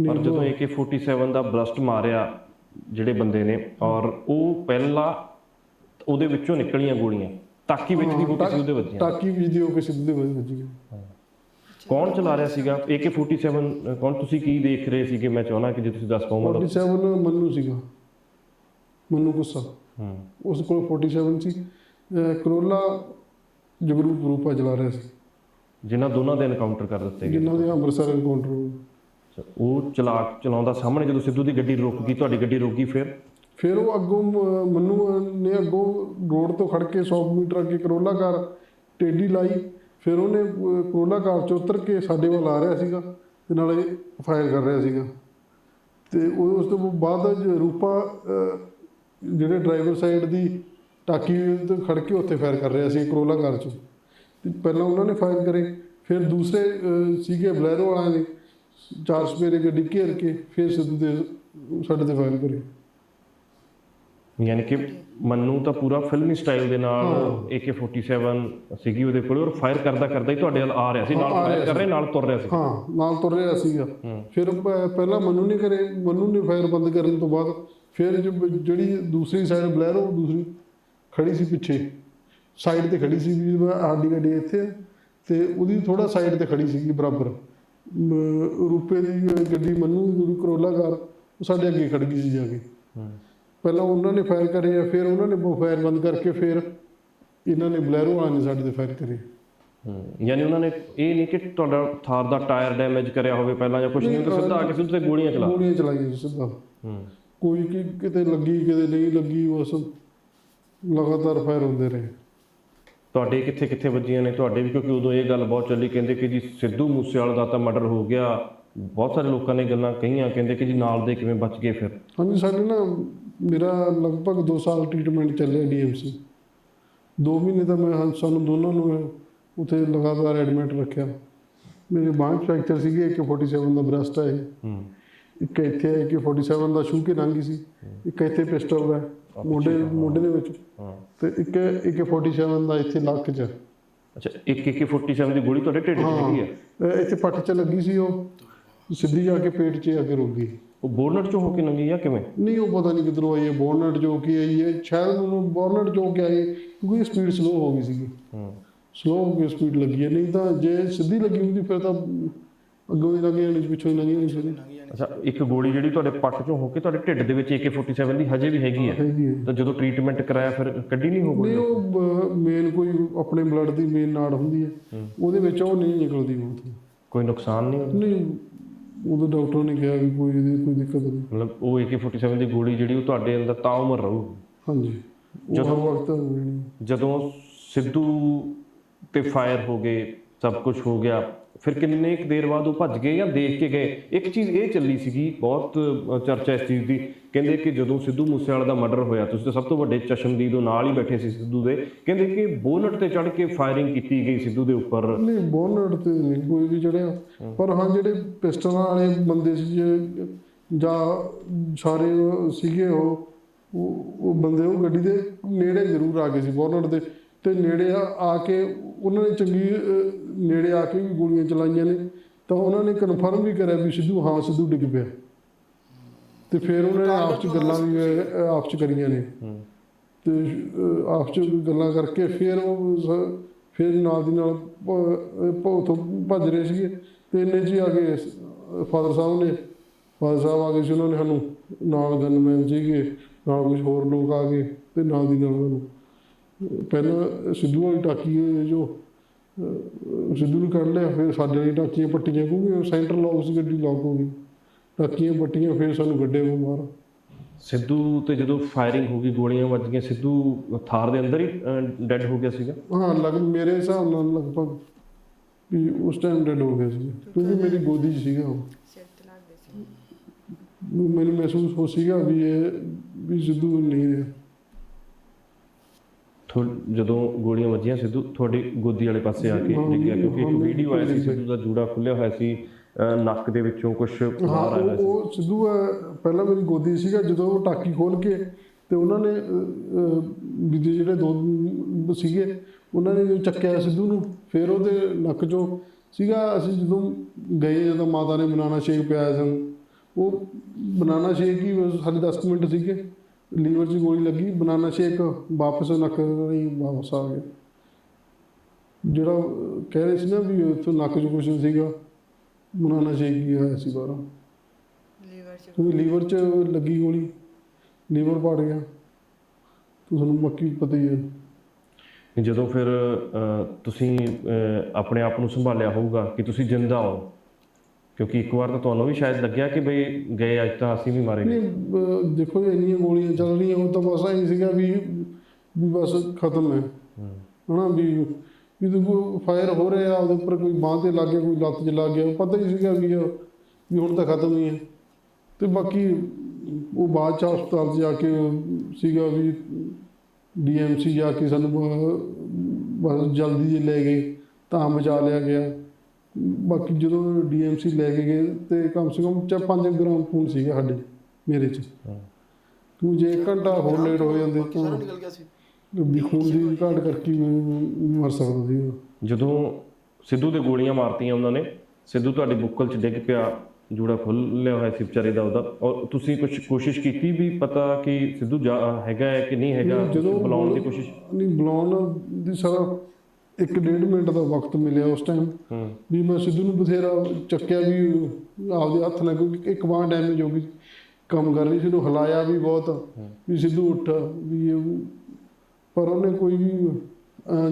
S3: ਪਰ ਜਦੋਂ AK47 ਦਾ ਬਲਸਟ ਮਾਰਿਆ ਜਿਹੜੇ ਬੰਦੇ ਨੇ ਔਰ ਉਹ ਪਹਿਲਾ ਉਹਦੇ ਵਿੱਚੋਂ ਨਿਕਲੀਆਂ ਗੋਲੀਆਂ ਤਾਕੀ ਵਿੱਚ ਦੀ ਹੋ ਕੇ ਉਹਦੇ ਵੱਜੀਆਂ।
S4: ਟਾਕੀ ਵੀ ਦੀ ਹੋ ਕੇ ਸਿੱਧੇ ਵੱਜ
S3: ਕੌਣ ਚਲਾ ਰਿਹਾ ਸੀਗਾ? AK47 ਕੌਣ ਤੁਸੀਂ ਕੀ ਦੇਖ ਰਹੇ ਸੀਗੇ? ਮੈਂ ਚਾਹਣਾ ਕਿ ਜੇ ਤੁਸੀਂ ਦੱਸ ਪਾਓ ਮਤਲਬ
S4: 47 ਮੰਨੂ ਸੀਗਾ। ਮੰਨੂ ਗੁੱਸਾ।
S3: ਹੂੰ।
S4: ਉਸ ਕੋਲ 47 ਸੀ। ਕਰੋਲਾ ਜਗਰੂਪ ਰੂਪਾ ਚਲਾ ਰਿਹਾ ਸੀ।
S3: ਜਿਨ੍ਹਾਂ ਦੋਨਾਂ ਦੇ ਐਨਕਾਊਂਟਰ ਕਰ ਦਿੱਤੇ ਗਏ।
S4: ਜਿਨ੍ਹਾਂ ਦੇ ਅੰਮ੍ਰਿਤਸਰ ਐਨਕਾਊਂਟਰ
S3: ਉਹ ਚਲਾ ਚਲਾਉਂਦਾ ਸਾਹਮਣੇ, ਜਦੋਂ ਸਿੱਧੂ ਦੀ ਗੱਡੀ ਰੁਕ ਗਈ ਤੁਹਾਡੀ ਗੱਡੀ ਰੁਕ ਗਈ ਫਿਰ?
S4: ਫਿਰ ਉਹ ਅੱਗੋਂ ਮ- ਮੰਨੂ ਨੇ ਅੱਗੋਂ ਰੋਡ ਤੋਂ ਖੜ ਕੇ 100 ਮੀਟਰ ਅੱਗੇ ਕਰੋਲਾ ਕਾਰ ਟੇਡੀ ਲਾਈ, ਫਿਰ ਉਹਨੇ ਕਰੋਲਾ ਕਾਰ ਚ ਉਤਰ ਕੇ ਸਾਡੇ ਵੱਲ ਆ ਰਿਹਾ ਸੀਗਾ ਤੇ ਨਾਲੇ ਫਾਇਰ ਕਰ ਰਿਹਾ ਸੀਗਾ। ਤੇ ਉਸ ਤੋਂ ਬਾਅਦ ਰੂਪਾ ਜਿਹੜੇ ਡਰਾਈਵਰ ਸਾਈਡ ਦੀ ਟਾਕੀ ਤੋਂ ਖੜ ਕੇ ਉੱਥੇ ਫਾਇਰ ਕਰ ਰਿਹਾ ਸੀ, ਕਰੋਲਾ ਕਾਰ 'ਚੋਂ। ਪਹਿਲਾਂ ਉਹਨਾਂ ਨੇ ਫਾਇਰ ਕਰੇ, ਫਿਰ ਦੂਸਰੇ ਸੀਗੇ ਬਲੈਰੋ ਵਾਲਿਆਂ ਨੇ। ਚਾਰ ਸਪੇਰੇ ਗੱਡੀ ਘੇਰ ਕੇ ਫਿਰ ਸਿੱਧੂ ਦੇ ਸਾਡੇ ਤੇ ਫਾਇਰ ਕਰੇ।
S3: ਯਾਨੀ ਕਿ ਮੰਨੂ ਤਾਂ ਪੂਰਾ ਫਿਲਮੀ ਸਟਾਈਲ ਦੇ ਨਾਲ AK47 ਸੀਗੀ ਉਹਦੇ ਕੋਲ ਔਰ ਫਾਇਰ ਕਰਦਾ ਕਰਦਾ ਹੀ ਤੁਹਾਡੇ ਵੱਲ ਆ ਰਿਹਾ ਸੀ ਨਾਲ ਫਾਇਰ ਕਰ ਰਿਹਾ ਨਾਲ ਤੁਰ ਰਿਹਾ ਸੀ।
S4: ਹਾਂ ਨਾਲ ਤੁਰ ਰਿਹਾ ਸੀਗਾ। ਫਿਰ ਪਹਿਲਾਂ ਮਨੂ ਨੇ ਕਰੇ ਮਨੂ ਨੇ ਫਾਇਰ ਬੰਦ ਕਰਨ ਤੋਂ ਬਾਅਦ ਫਿਰ ਜਿਹੜੀ ਦੂਸਰੀ ਸਾਈਡ ਬਲੈਰੋ ਦੂਸਰੀ ਖੜੀ ਸੀ ਪਿੱਛੇ। ਸਾਈਡ ਤੇ ਖੜੀ ਸੀ ਵੀ ਸਾਡੀ ਗੱਡੀ ਇੱਥੇ ਤੇ ਉਹਦੀ ਥੋੜਾ ਸਾਈਡ ਤੇ ਖੜੀ ਸੀਗੀ ਬਰਾਬਰ। ਮ- ਰੂਪੇ ਦੀ ਗੱਡੀ ਮਨੂ ਜਿਹੜੀ ਕਰੋਲਾ ਕਾਰ ਉਹ ਸਾਡੇ ਅੱਗੇ ਖੜ ਗਈ ਸੀ ਜਾ ਕੇ। ਪਹਿਲਾਂ ਉਹਨਾਂ ਨੇ ਫਾਇਰ ਕਰੇ ਆ ਫਿਰ ਉਹਨਾਂ ਨੇ ਫਾਇਰ ਬੰਦ ਕਰਕੇ ਫਿਰ ਇਹਨਾਂ ਨੇ ਬਲੈਰੋ ਵਾਲਿਆਂ ਨੇ ਸਾਡੇ ਤੇ ਫਾਇਰ ਕਰੇ।
S3: ਹੂੰ। ਯਾਨੀ ਉਹਨਾਂ ਨੇ ਇਹ ਨਹੀਂ ਕਿ ਤੁਹਾਡਾ ਥਾਰ ਦਾ ਟਾਇਰ ਡੈਮੇਜ ਕਰਿਆ ਹੋਵੇ ਪਹਿਲਾਂ ਜਾਂ ਕੁਝ ਨਹੀਂ ਤਾਂ ਸਿੱਧਾ ਆ ਕੇ ਸਿੱਧੇ ਗੋਲੀਆਂ ਚਲਾ।
S4: ਗੋਲੀਆਂ ਚਲਾਈਆਂ ਸਿੱਧਾ।
S3: ਹੂੰ।
S4: ਕੋਈ ਕਿ ਕਿਤੇ ਲੱਗੀ ਕਿਤੇ ਨਹੀਂ ਲੱਗੀ ਬਸ ਲਗਾਤਾਰ ਫਾਇਰ ਹੁੰਦੇ ਰਹੇ।
S3: ਤੁਹਾਡੇ ਕਿੱਥੇ ਕਿੱਥੇ ਵੱਜੀਆਂ ਨੇ? ਤੁਹਾਡੇ ਵੀ ਕਿਉਂਕਿ ਉਦੋਂ ਇਹ ਗੱਲ ਬਹੁਤ ਚੱਲੀ ਕਹਿੰਦੇ ਕਿ ਜੀ ਸਿੱਧੂ ਮੂਸੇਵਾਲੇ ਦਾ ਤਾਂ ਮਰਡਰ ਹੋ ਗਿਆ। ਬਹੁਤ ਸਾਰੇ ਲੋਕਾਂ ਨੇ ਗੱਲਾਂ ਕਹੀਆਂ ਕਹਿੰਦੇ ਕਿ ਜੀ ਨਾਲ ਦੇ ਕਿਵੇਂ ਬਚ ਗਏ ਫਿਰ?
S4: ਹਾਂਜੀ ਸਾਡੇ ਨਾ ਮੇਰਾ ਲਗਭਗ 2 ਸਾਲ ਟ੍ਰੀਟਮੈਂਟ ਚੱਲਿਆ ਡੀਐਮਸੀ 2 ਮਹੀਨੇ ਤਾਂ ਮੈਂ ਹਾਂ- ਸਾਨੂੰ ਦੋਨਾਂ ਨੂੰ ਉੱਥੇ ਲਗਾਤਾਰ ਐਡਮਿਟ ਰੱਖਿਆ। ਮੇਰੇ ਬਾਂਹ ਫ੍ਰੈਕਚਰ ਸੀਗੇ AK47 ਦਾ ਬ੍ਰਸਟ ਹੈ
S3: ਹੂੰ।
S4: ਇੱਕ ਇੱਥੇ AK47 ਦਾ ਸ਼ੂ ਕੇ ਰੰਗੀ ਸੀ। ਇੱਕ ਇੱਥੇ ਪਿਸਟਲ ਹੈ। ਮੋਢੇ ਮੋਢੇ ਦੇ ਵਿੱਚ।
S3: ਹਾਂ।
S4: ਤੇ ਇੱਕ AK47 ਦਾ ਇੱਥੇ ਲੱਕ 'ਚ।
S3: ਅੱਛਾ ਇੱਕ ਇੱਕ 47 ਦੀ ਗੋਲੀ ਤੁਹਾਡੇ ਢਿੱਡ 'ਚ ਆ?
S4: ਇਹ ਇੱਥੇ ਪੱਟ 'ਚ ਲੱਗੀ ਸੀ ਉਹ। ਸਿੱਧੀ ਜਾ ਕੇ ਪੇਟ 'ਚ ਆ ਕੇ ਰੁਕ ਗਈ।
S3: ਉਹ ਬੋਰਨਟ ਚੋਂ ਹੋ ਕੇ ਲੰਗੀ ਆ ਕਿਵੇਂ?
S4: ਨਹੀਂ ਉਹ ਪਤਾ ਨਹੀਂ ਕਿੱਧਰੋਂ ਆਈ ਹੈ। ਬੋਨਟ ਜੋ ਕਿ ਆਈ ਹੈ? ਸ਼ਾਇਦ ਉਹਨੂੰ ਬੋਨਟ ਜੋ ਕਿ ਆਈ ਹੈ, ਕਿਉਂਕਿ ਸਪੀਡ ਸਲੋ ਹੋ ਗਈ ਸੀਗੀ।
S3: ਹੂੰ।
S4: ਸਲੋ ਹੋ ਕੇ ਸਪੀਡ ਲੱਗੀ ਹੈ। ਨਹੀਂ ਤਾਂ ਜੇ ਸਿੱਧੀ ਲੱਗੀ ਹੁੰਦੀ ਫਿਰ ਤਾਂ ਅੱਗੋਂ ਹੀ ਲੱਗ ਜਾਣੀ ਪਿੱਛੋਂ ਹੀ ਲੱਗ ਜਾਣੀ ਸੀ
S3: ਅੱਛਾ ਇੱਕ ਗੋਲੀ ਜਿਹੜੀ ਤੁਹਾਡੇ ਪੱਟ ਚੋਂ ਹੋ ਕੇ ਤੁਹਾਡੇ ਢਿੱਡ ਦੇ ਵਿੱਚ AK47 ਦੀ ਹਜੇ ਵੀ ਹੈਗੀ
S4: ਹੈ?
S3: ਤਾਂ ਜਦੋਂ ਟ੍ਰੀਟਮੈਂਟ ਕਰਾਇਆ ਫਿਰ ਕੱਢੀ ਨਹੀਂ ਹੋ
S4: ਨਹੀਂ
S3: ਗਈ
S4: ਉਹ ਮੇਨ ਕੋਈ ਆਪਣੇ ਬਲੱਡ ਦੀ ਮੇਨ ਨਾੜ ਹੁੰਦੀ ਹੈ। ਉਹਦੇ ਵਿੱਚ ਉਹ ਨਹੀਂ ਨਿਕਲਦੀ ਉਹ ਤੋਂ।
S3: ਕੋਈ ਨੁਕਸਾਨ ਨਹੀਂ ਹੋਇਆ?
S4: ਨਹੀਂ ਉਹਦੇ ਡਾਕਟਰ ਨੇ ਕਿਹਾ ਵੀ ਕੋਈ ਇਹਦੀ ਕੋਈ ਦਿੱਕਤ ਨਹੀਂ।
S3: ਮਤਲਬ ਉਹ AK47 ਦੀ ਗੋਲੀ ਜਿਹੜੀ ਉਹ ਤੁਹਾਡੇ ਅੰਦਰ ਤਾਂ ਉਮਰ ਰਹੂਗੀ
S4: ਹਾਂਜੀ। ਜਦੋਂ ਵਕਤ ਹੋਣੀ
S3: ਜਦੋਂ ਸਿੱਧੂ ਤੇ ਫਾਇਰ ਹੋ ਗਏ ਸਭ ਕੁਝ ਹੋ ਗਿਆ ਫਿਰ ਕਿੰਨੇ ਕੁ ਦੇਰ ਬਾਅਦ ਉਹ ਭੱਜ ਗਏ ਜਾਂ ਦੇਖ ਕੇ ਗਏ? ਇੱਕ ਚੀਜ਼ ਇਹ ਚੱਲੀ ਸੀਗੀ ਬਹੁਤ ਚਰਚਾ ਇਸ ਚੀਜ਼ ਦੀ। ਕਹਿੰਦੇ ਕਿ ਜਦੋਂ ਸਿੱਧੂ ਮੂਸੇਵਾਲੇ ਦਾ ਮਰਡਰ ਹੋਇਆ ਤੁਸੀਂ ਤਾਂ ਸਭ ਤੋਂ ਵੱਡੇ ਚਸ਼ਮਦੀਦ ਉਹ ਨਾਲ ਹੀ ਬੈਠੇ ਸੀ ਸਿੱਧੂ ਦੇ। ਕਹਿੰਦੇ ਕਿ ਬੋਨਟ ਤੇ ਚੜ ਕੇ ਫਾਇਰਿੰਗ ਕੀਤੀ ਗਈ ਸਿੱਧੂ ਦੇ ਉੱਪਰ।
S4: ਨਹੀਂ ਬੋਨਟ ਤੇ ਨਹੀਂ ਕੋਈ ਵੀ ਚੜਿਆ ਪਰ ਹਾਂ ਜਿਹੜੇ ਪਿਸਟਲਾਂ ਵਾਲੇ ਬੰਦੇ ਸੀ ਜੇ- ਜਾਂ ਸਾਰੇ ਸੀਗੇ ਉਹ ਉਹ ਬੰਦੇ ਉਹ ਗੱਡੀ ਦੇ ਨੇੜੇ ਜ਼ਰੂਰ ਆ ਗਏ ਸੀ ਬੋਨਟ ਦੇ। ਤੇ ਨੇੜੇ ਆ ਕੇ ਉਹਨਾਂ ਨੇ ਚੰਗੀ ਨੇੜੇ ਆ ਕੇ ਵੀ ਗੋਲੀਆਂ ਚਲਾਈਆਂ ਨੇ ਤਾਂ ਉਹਨਾਂ ਨੇ ਕਨਫਰਮ ਵੀ ਕਰਿਆ ਵੀ ਸਿੱਧੂ ਹਾਂ ਸਿੱਧੂ ਡਿੱਗ ਪਿਆ। ਤੇ ਫਿਰ ਉਹਨਾਂ ਨੇ ਆਪਸ ਚ ਗੱਲਾਂ ਵੀ ਆਪਸ ਚ ਕਰੀਆਂ ਨੇ। ਤੇ ਆਪਸ ਚ ਗੱਲਾਂ ਕਰਕੇ ਫਿਰ ਉਹ ਫਿਰ ਨਾਲ ਦੀ ਨਾਲ ਉੱਥੋਂ ਭੱਜ ਰਹੇ ਸੀਗੇ। ਤੇ ਇੰਨੇ 'ਚ ਹੀ ਆ ਗਏ ਫਾਦਰ ਸਾਹਿਬ ਨੇ ਫਾਦਰ ਸਾਹਿਬ ਆ ਗਏ ਸੀ ਉਹਨਾਂ ਨੇ ਸਾਨੂੰ ਨਾਲ ਗਨਮੈਨ ਸੀਗੇ ਨਾਲ ਕੁਝ ਹੋਰ ਲੋਕ ਆ ਗਏ ਤੇ ਨਾਲ ਦੀ ਨਾਲ ਉਹਨੂੰ ਪਹਿਲਾਂ ਸਿੱਧੂ ਵਾਲੀ ਟਾਕੀ ਇਹ ਜੋ ਸਿੱਧੂ ਨੂੰ ਕੱਢ ਲਿਆ ਫਿਰ ਸਾਡੇ ਵਾਲੀ ਟਾਕੀਆਂ ਪੱਟੀਆਂ ਕਿਉਂਕਿ ਸੈਂਟਰ ਲੌਕ ਸੀ ਗੱਡੀ ਲੌਕ ਹੋ ਗਈ। ਟਾਕੀਆਂ ਪੱਟੀਆਂ ਫਿਰ ਸਾਨੂੰ ਗੱਡੇ ਨੂੰ ਮਾਰ।
S3: ਸਿੱਧੂ ਤੇ ਜਦੋਂ ਫਾਇਰਿੰਗ ਹੋ ਗਈ ਗੋਲੀਆਂ ਵੱਜੀਆਂ ਸਿੱਧੂ ਥਾਰ ਦੇ ਅੰਦਰ ਹੀ ਡੈੱਡ ਹੋ ਗਿਆ ਸੀਗਾ?
S4: ਹਾਂ ਲਗ ਮੇਰੇ ਹਿਸਾਬ ਨਾਲ ਲਗਭਗ ਵੀ ਉਸ ਟਾਈਮ ਡੈਡ ਹੋ ਗਿਆ ਸੀ ਕਿਉਂਕਿ ਮੇਰੀ ਗੋਦੀ 'ਚ ਸੀਗਾ ਉਹ। ਮੈਨੂੰ ਮਹਿਸੂਸ ਹੋ ਸੀਗਾ ਵੀ ਇਹ ਵੀ ਸਿੱਧੂ ਨਹੀਂ ਰਿਹਾ।
S3: ਜਦੋਂ ਗੋਲੀਆਂ ਵੱਜੀਆਂ ਸਿੱਧੂ ਤੁਹਾਡੀ ਗੋਦੀ ਵਾਲੇ ਪਾਸੇ ਆ ਕੇ ਡਿੱਗਿਆ ਕਿਉਂਕਿ ਇੱਕ ਵੀਡੀਓ ਆਈ ਸੀ। ਸਿੱਧੂ ਦਾ ਜੂੜਾ ਖੁੱਲਿਆ ਹੋਇਆ ਸੀ ਨੱਕ ਦੇ ਵਿੱਚੋਂ ਕੁਝ ਬਾਹਰ ਆਇਆ ਸੀ
S4: ਉਹ ਸਿੱਧੂ ਪਹਿਲਾਂ ਮੇਰੀ ਗੋਦੀ ਸੀਗਾ ਜਦੋਂ ਉਹ ਟਾਕੀ ਖੋਲ ਕੇ ਤੇ ਉਹਨਾਂ ਨੇ ਵੀ ਜੇ ਜਿਹੜੇ ਦੋ ਸੀਗੇ ਉਹਨਾਂ ਨੇ ਜਦੋਂ ਚੱਕਿਆ ਸਿੱਧੂ ਨੂੰ ਫਿਰ ਉਹਦੇ ਨੱਕ 'ਚੋਂ ਸੀਗਾ ਅਸੀਂ ਜਦੋਂ ਗਏ ਜਦੋਂ ਮਾਤਾ ਨੇ ਬਨਾਨਾ ਸ਼ੇਕ ਪਿਆਇਆ ਸਾਨੂੰ ਉਹ ਬਨਾਨਾ ਸ਼ੇਕ ਹੀ ਸਾਡੇ 10 ਕੁ ਮਿੰਟ ਸੀਗੇ ਲੀਵਰ 'ਚ ਗੋਲੀ ਲੱਗੀ ਬਨਾਨਾ ਸ਼ੇਕ ਵਾਪਸ ਨੱਕ ਹੀ ਵਾਪਸ ਆ ਗਿਆ। ਜਿਹੜਾ ਕਹਿ ਰਹੇ ਸੀ ਨਾ ਵੀ ਉੱਥੋਂ ਨੱਕ 'ਚ ਕੁਛ ਸੀਗਾ ਬਨਾਨਾ ਸ਼ੇਕ ਹੀ ਹੋਇਆ ਸੀ ਬਾਹਰੋਂ।
S2: ਲੀਵਰ ਚ।
S4: ਕਿਉਂਕਿ ਲੀਵਰ 'ਚ ਲੱਗੀ ਗੋਲੀ ਲੀਵਰ ਪਾੜ ਗਿਆ। ਤੁਹਾਨੂੰ ਮੱਕੀ ਪਤਾ ਹੀ ਹੈ।
S3: ਜਦੋਂ ਫਿਰ ਤੁਸੀਂ ਆਪਣੇ ਆਪ ਨੂੰ ਸੰਭਾਲਿਆ ਹੋਊਗਾ ਕਿ ਤੁਸੀਂ ਜਿੰਦਾ ਹੋ ਕਿਉਂਕਿ ਇੱਕ ਵਾਰ ਤਾਂ ਤੁਹਾਨੂੰ ਵੀ ਸ਼ਾਇਦ ਲੱਗਿਆ ਕਿ ਬਈ ਗਏ ਅੱਜ ਤਾਂ ਅਸੀਂ ਵੀ ਮਾਰੇ
S4: ਨਹੀਂ ਦੇਖੋ ਜੀ ਇੰਨੀਆਂ ਗੋਲੀਆਂ ਚੱਲ ਰਹੀਆਂ ਉਹ ਤਾਂ ਬਸ ਐਂ ਸੀਗਾ ਵੀ ਵੀ ਬਸ ਖਤਮ ਹੈ। ਹਨਾ ਵੀ ਵੀ ਦੇਖੋ ਫਾਇਰ ਹੋ ਰਿਹਾ ਉਹਦੇ ਉੱਪਰ ਕੋਈ ਬਾਂਹ ਤੇ ਲੱਗ ਗਿਆ ਕੋਈ ਲੱਤ 'ਚ ਲੱਗ ਗਿਆ ਪਤਾ ਹੀ ਸੀਗਾ ਵੀ ਇਹ- ਵੀ ਹੁਣ ਤਾਂ ਖਤਮ ਹੀ ਹੈ। ਤੇ ਬਾਕੀ ਉਹ ਬਾਅਦ ਚ ਹਸਪਤਾਲ 'ਚ ਜਾ ਕੇ ਸੀਗਾ ਵੀ ਡੀਐਮਸੀ ਜਾ ਕੇ ਸਾਨੂੰ ਬ- ਬਸ ਜਲਦੀ ਜੇ ਲੈ ਗਏ ਤਾਂ ਬਚਾ ਲਿਆ ਗਿਆ। ਬਾਕੀ ਜਦੋਂ ਡੀਐਮਸੀ ਲੈ ਕੇ ਗਏ ਤੇ ਕਮ ਸੇ ਕਮ ਚਾ 5 ਗ੍ਰਾਮ ਖੂਨ ਸੀਗਾ ਸਾਡੇ ਮੇਰੇ 'ਚ। ਤੂੰ ਜੇ ਇੱਕ ਘੰਟਾ ਹੋਰ ਲੇਟ ਹੋ ਜਾਂਦੇ
S1: ਸਾਰਾ
S4: ਤਾਂ
S1: ਨਿਕਲ ਗਿਆ ਸੀ।
S4: ਵੀ ਖੂਨ ਦੀ ਘਾਟ ਕਰਕੇ ਵੀ ਮਰ ਸਕਦਾ ਸੀ।
S3: ਜਦੋਂ ਸਿੱਧੂ ਦੇ ਗੋਲੀਆਂ ਮਾਰਤੀਆਂ ਉਹਨਾਂ ਨੇ ਸਿੱਧੂ ਤੁਹਾਡੀ ਬੁੱਕਲ 'ਚ ਡਿੱਗ ਪਿਆ ਜੂੜਾ ਖੁੱਲਿਆ ਹੋਇਆ ਸੀ ਵਿਚਾਰੇ ਦਾ ਉਹਦਾ। ਔਰ ਤੁਸੀਂ ਕੁਝ ਕੋਸ਼ਿਸ਼ ਕੀਤੀ ਵੀ ਪਤਾ ਕਿ ਸਿੱਧੂ ਜਾ- ਹੈਗਾ ਹੈ ਕਿ ਨਹੀਂ ਹੈਗਾ
S4: ਜਦੋਂ
S3: ਬੁਲਾਉਣ ਦੀ ਕੋਸ਼ਿਸ਼?
S4: ਨਹੀਂ ਬੁਲਾਉਣ ਦੀ ਸਾਰਾ ਇੱਕ ਡੇਢ ਮਿੰਟ ਦਾ ਵਕਤ ਮਿਲਿਆ ਉਸ ਟਾਈਮ ਵੀ ਮੈਂ ਸਿੱਧੂ ਨੂੰ ਬਥੇਰਾ ਚੱਕਿਆ ਵੀ ਆਪਦੇ ਹੱਥ ਨਾਲ ਕਿਉਂਕਿ ਇੱਕ ਬਾਂਹ ਡੈਮੇਜ ਹੋ ਗਈ। ਕੰਮ ਕਰ ਰਹੀ ਸੀ ਉਹਨੂੰ ਹਿਲਾਇਆ ਵੀ ਬਹੁਤ ਵੀ ਸਿੱਧੂ ਉੱਠ ਵੀ ਇਹ ਪਰ ਉਹਨੇ ਕੋਈ ਵੀ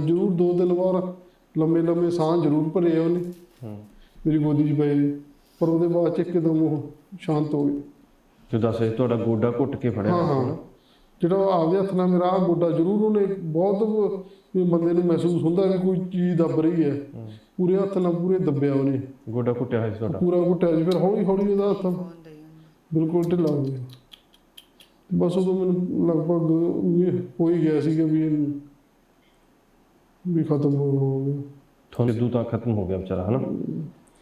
S4: ਜ਼ਰੂਰ ਦੋ ਦਿਨ ਬਾਅਦ ਲੰਮੇ ਲੰਮੇ ਸਾਹ ਜ਼ਰੂਰ ਭਰੇ ਉਹਨੇ। ਮੇਰੀ ਗੋਦੀ 'ਚ ਪਏ ਪਰ ਉਹਦੇ ਬਾਅਦ ਚ ਇੱਕਦਮ ਉਹ ਸ਼ਾਂਤ ਹੋ ਗਿਆ
S3: ਜੋ ਦੱਸੇ ਤੁਹਾਡਾ ਗੋਡਾ ਘੁੱਟ ਕੇ ਫੜਿਆ?
S4: ਹਾਂ। ਜਿਹੜਾ ਆਪਦੇ ਹੱਥ ਨਾਲ ਮੇਰਾ ਗੋਡਾ ਜ਼ਰੂਰ ਉਹਨੇ ਬਹੁਤ ਵੀ ਬੰਦੇ ਨੂੰ ਮਹਿਸੂਸ ਹੁੰਦਾ ਕਿ ਕੋਈ ਚੀਜ਼ ਦੱਬ ਰਹੀ ਹੈ। ਪੂਰੇ ਹੱਥ ਨਾਲ ਪੂਰੇ ਦੱਬਿਆ ਉਹਨੇ।
S3: ਗੋਡਾ ਘੁੱਟਿਆ ਹੋਇਆ ਸੀ ਤੁਹਾਡਾ।
S4: ਪੂਰਾ ਘੁੱਟਿਆ ਸੀ ਫਿਰ ਹੌਲੀ ਹੌਲੀ ਉਹਦਾ ਹੱਥ ਬਿਲਕੁਲ ਢਿੱਲਾ ਹੋ ਗਿਆ। ਬਸ ਉਦੋਂ ਮੈਨੂੰ ਲਗਭਗ ਵੀ ਹੋ ਹੀ ਗਿਆ ਸੀਗਾ ਵੀ ਇਹ ਵੀ ਖਤਮ ਹੋ ਹੋ ਗਿਆ।
S3: ਤੁਹਾਨੂੰ ਸਿੱਧੂ ਤਾਂ ਖਤਮ ਹੋ ਗਿਆ ਵਿਚਾਰਾ ਹਨਾ?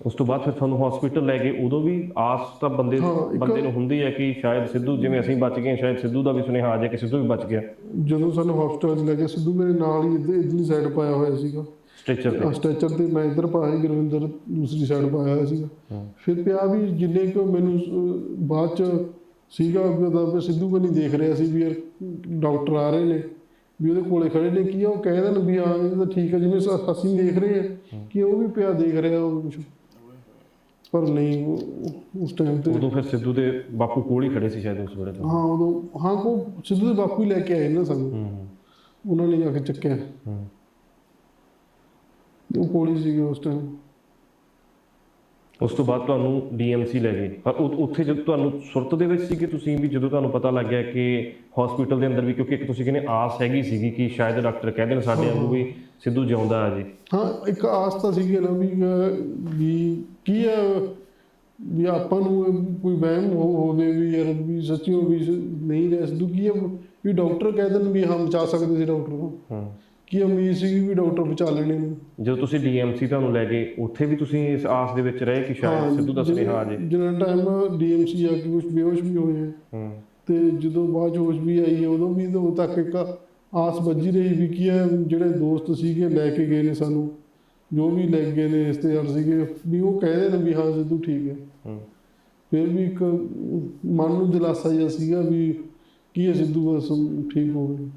S3: ਉਸ ਤੋਂ ਬਾਅਦ ਫਿਰ ਤੁਹਾਨੂੰ ਹਸਪੀਟਲ ਲੈ ਗਏ ਉਦੋਂ ਵੀ ਆਸ ਤਾਂ ਬੰਦੇ ਬੰਦੇ ਨੂੰ ਹੁੰਦੀ ਹੈ ਕਿ ਸ਼ਾਇਦ ਸਿੱਧੂ ਜਿਵੇਂ ਅਸੀਂ ਬਚ ਗਏ ਸ਼ਾਇਦ ਸਿੱਧੂ ਦਾ ਵੀ ਸੁਨੇਹਾ ਆ ਜਾਏ ਕਿ ਸਿੱਧੂ ਵੀ ਬਚ ਗਿਆ।
S4: ਜਦੋਂ ਸਾਨੂੰ ਹਸਪਤਾਲ 'ਚ ਲੈ ਕੇ ਸਿੱਧੂ ਮੇਰੇ ਨਾਲ ਹੀ ਇੱਧ- ਇੱਧਰਲੀ ਸਾਈਡ ਪਾਇਆ ਹੋਇਆ ਸੀਗਾ।
S3: ਸਟ੍ਰੈਚਰ ਤੇ।
S4: ਸਟ੍ਰੈਚਰ ਤੇ ਮੈਂ ਇੱਧਰ ਪਾਇਆ ਗੁਰਵਿੰਦਰ ਦੂਸਰੀ ਸਾਈਡ ਪਾਇਆ ਹੋਇਆ ਸੀਗਾ। ਫਿਰ ਪਿਆ ਵੀ ਜਿੰਨੇ ਕੁ ਮੈਨੂੰ ਬਾਅਦ ਚ ਸੀਗਾ ਵੀ ਸਿੱਧੂ ਕਨੀ ਦੇਖ ਰਿਹਾ ਸੀ ਵੀ ਯਾਰ ਡਾਕਟਰ ਆ ਰਹੇ ਨੇ ਵੀ ਉਹਦੇ ਕੋਲੇ ਖੜੇ ਨੇ ਕੀ ਉਹ ਕਹਿ ਦੇਣ ਵੀ ਹਾਂ ਇਹ ਤਾਂ ਠੀਕ ਹੈ ਜਿਵੇਂ ਅਸੀਂ ਦੇਖ ਰਹੇ ਹਾਂ। ਕਿ ਉਹ ਵੀ ਪਿਆ ਦੇਖ ਰਿਹਾ ਉਹ ਪਰ ਨਹੀਂ ਉਹ- ਉਸ ਟਾਈਮ ਤੇ
S3: ਉਦੋਂ ਫਿਰ ਸਿੱਧੂ ਦੇ ਬਾਪੂ ਕੋਲ ਹੀ ਖੜੇ ਸੀ ਸ਼ਾਇਦ ਉਸ ਵੇਲੇ ਤਾਂ।
S4: ਹਾਂ ਉਦੋਂ ਹਾਂ ਕੋ ਸਿੱਧੂ ਦੇ ਬਾਪੂ ਹੀ ਲੈ ਕੇ ਆਏ ਨਾ ਸਾਨੂੰ।
S3: ਹੂੰ
S4: ਉਹਨਾਂ ਨੇ ਜਾ ਕੇ ਚੱਕਿਆ।
S3: ਹੂੰ।
S4: ਉਹ ਕੋਲ ਹੀ ਸੀਗੇ ਉਸ ਟਾਈਮ
S3: ਉਸ ਤੋਂ ਬਾਅਦ ਤੁਹਾਨੂੰ ਡੀਐਮਸੀ ਲੈ ਗਏ। ਪਰ ਉ- ਉੱਥੇ ਜਦ ਤੁਹਾਨੂੰ ਸੁਰਤ ਦੇ ਵਿੱਚ ਸੀ ਕਿ ਤੁਸੀਂ ਵੀ ਜਦੋਂ ਤੁਹਾਨੂੰ ਪਤਾ ਲੱਗਿਆ ਕਿ ਹਸਪੀਟਲ ਦੇ ਅੰਦਰ ਵੀ ਕਿਉਂਕਿ ਇੱਕ ਤੁਸੀਂ ਕਹਿੰਦੇ ਆਸ ਹੈਗੀ ਸੀਗੀ ਕਿ ਸ਼ਾਇਦ ਡਾਕਟਰ ਕਹਿ ਦੇਣ ਸਾਡੇ ਵਾਂਗੂ ਵੀ ਸਿੱਧੂ ਜਿਉਂਦਾ ਆ ਜੀ।
S4: ਹਾਂ ਇੱਕ ਆਸ ਤਾਂ ਸੀਗੀ ਨਾ ਵੀ ਵੀ ਕੀ ਹੈ ਵੀ ਆਪਾਂ ਨੂੰ ਕੋਈ ਵਹਿਮ ਹੋ- ਹੋਵੇ ਵੀ ਯਾਰ ਵੀ ਸੱਚੀਓ ਵੀ ਸ- ਨਹੀਂ ਰਹਿ ਸਿੱਧੂ। ਕੀ ਹੈ ਵੀ ਡਾਕਟਰ ਕਹਿ ਦੇਣ ਵੀ ਹਾਂ ਬਚਾ ਸਕਦੇ ਸੀ ਡਾਕਟਰ ਨੂੰ।
S3: ਹਾਂ।
S4: ਕੀ ਉਮੀਦ ਸੀ ਵੀ ਡਾਕਟਰ ਬਚਾ ਲੈਣੇ ਨੇ।
S3: ਜਦੋਂ ਤੁਸੀਂ ਡੀਐਮਸੀ ਤੁਹਾਨੂੰ ਲੈ ਗਏ ਉੱਥੇ ਵੀ ਤੁਸੀਂ ਇਸ ਆਸ ਦੇ ਵਿੱਚ ਰਹੇ ਕਿ ਸ਼ਾਇਦ ਸਿੱਧੂ ਦਾ ਸੁਨੇਹਾ ਆ ਜੇ?
S4: ਜਿੰਨਾ ਟਾਈਮ ਡੀਐਮਸੀ ਆ ਕੇ ਕੁਝ ਬੇਹੋਸ਼ ਵੀ ਹੋਏ ਆ।
S3: ਹੂੰ।
S4: ਤੇ ਜਦੋਂ ਬਾਅਦ ਹੋਸ਼ ਵੀ ਆਈ ਹੈ ਉਦੋਂ ਵੀ ਉਦੋਂ ਤੱਕ ਇੱਕ ਆਸ ਵੱਜੀ ਰਹੀ ਵੀ ਕੀ ਹੈ ਜਿਹੜੇ ਦੋਸਤ ਸੀਗੇ ਲੈ ਕੇ ਗਏ ਨੇ ਸਾਨੂੰ ਜੋ ਵੀ ਲੈ ਗਏ ਨੇ ਰਿਸ਼ਤੇਦਾਰ ਸੀਗੇ ਵੀ ਉਹ ਕਹਿੰਦੇ ਨੇ ਵੀ ਹਾਂ ਸਿੱਧੂ ਠੀਕ ਹੈ। ਫਿਰ ਵੀ ਇੱਕ ਮਨ ਨੂੰ ਦਿਲਾਸਾ ਜਿਹਾ ਸੀਗਾ ਵੀ ਕੀ ਹੈ ਸਿੱਧੂ ਬਸ ਠੀਕ ਹੋ ਗਿਆ।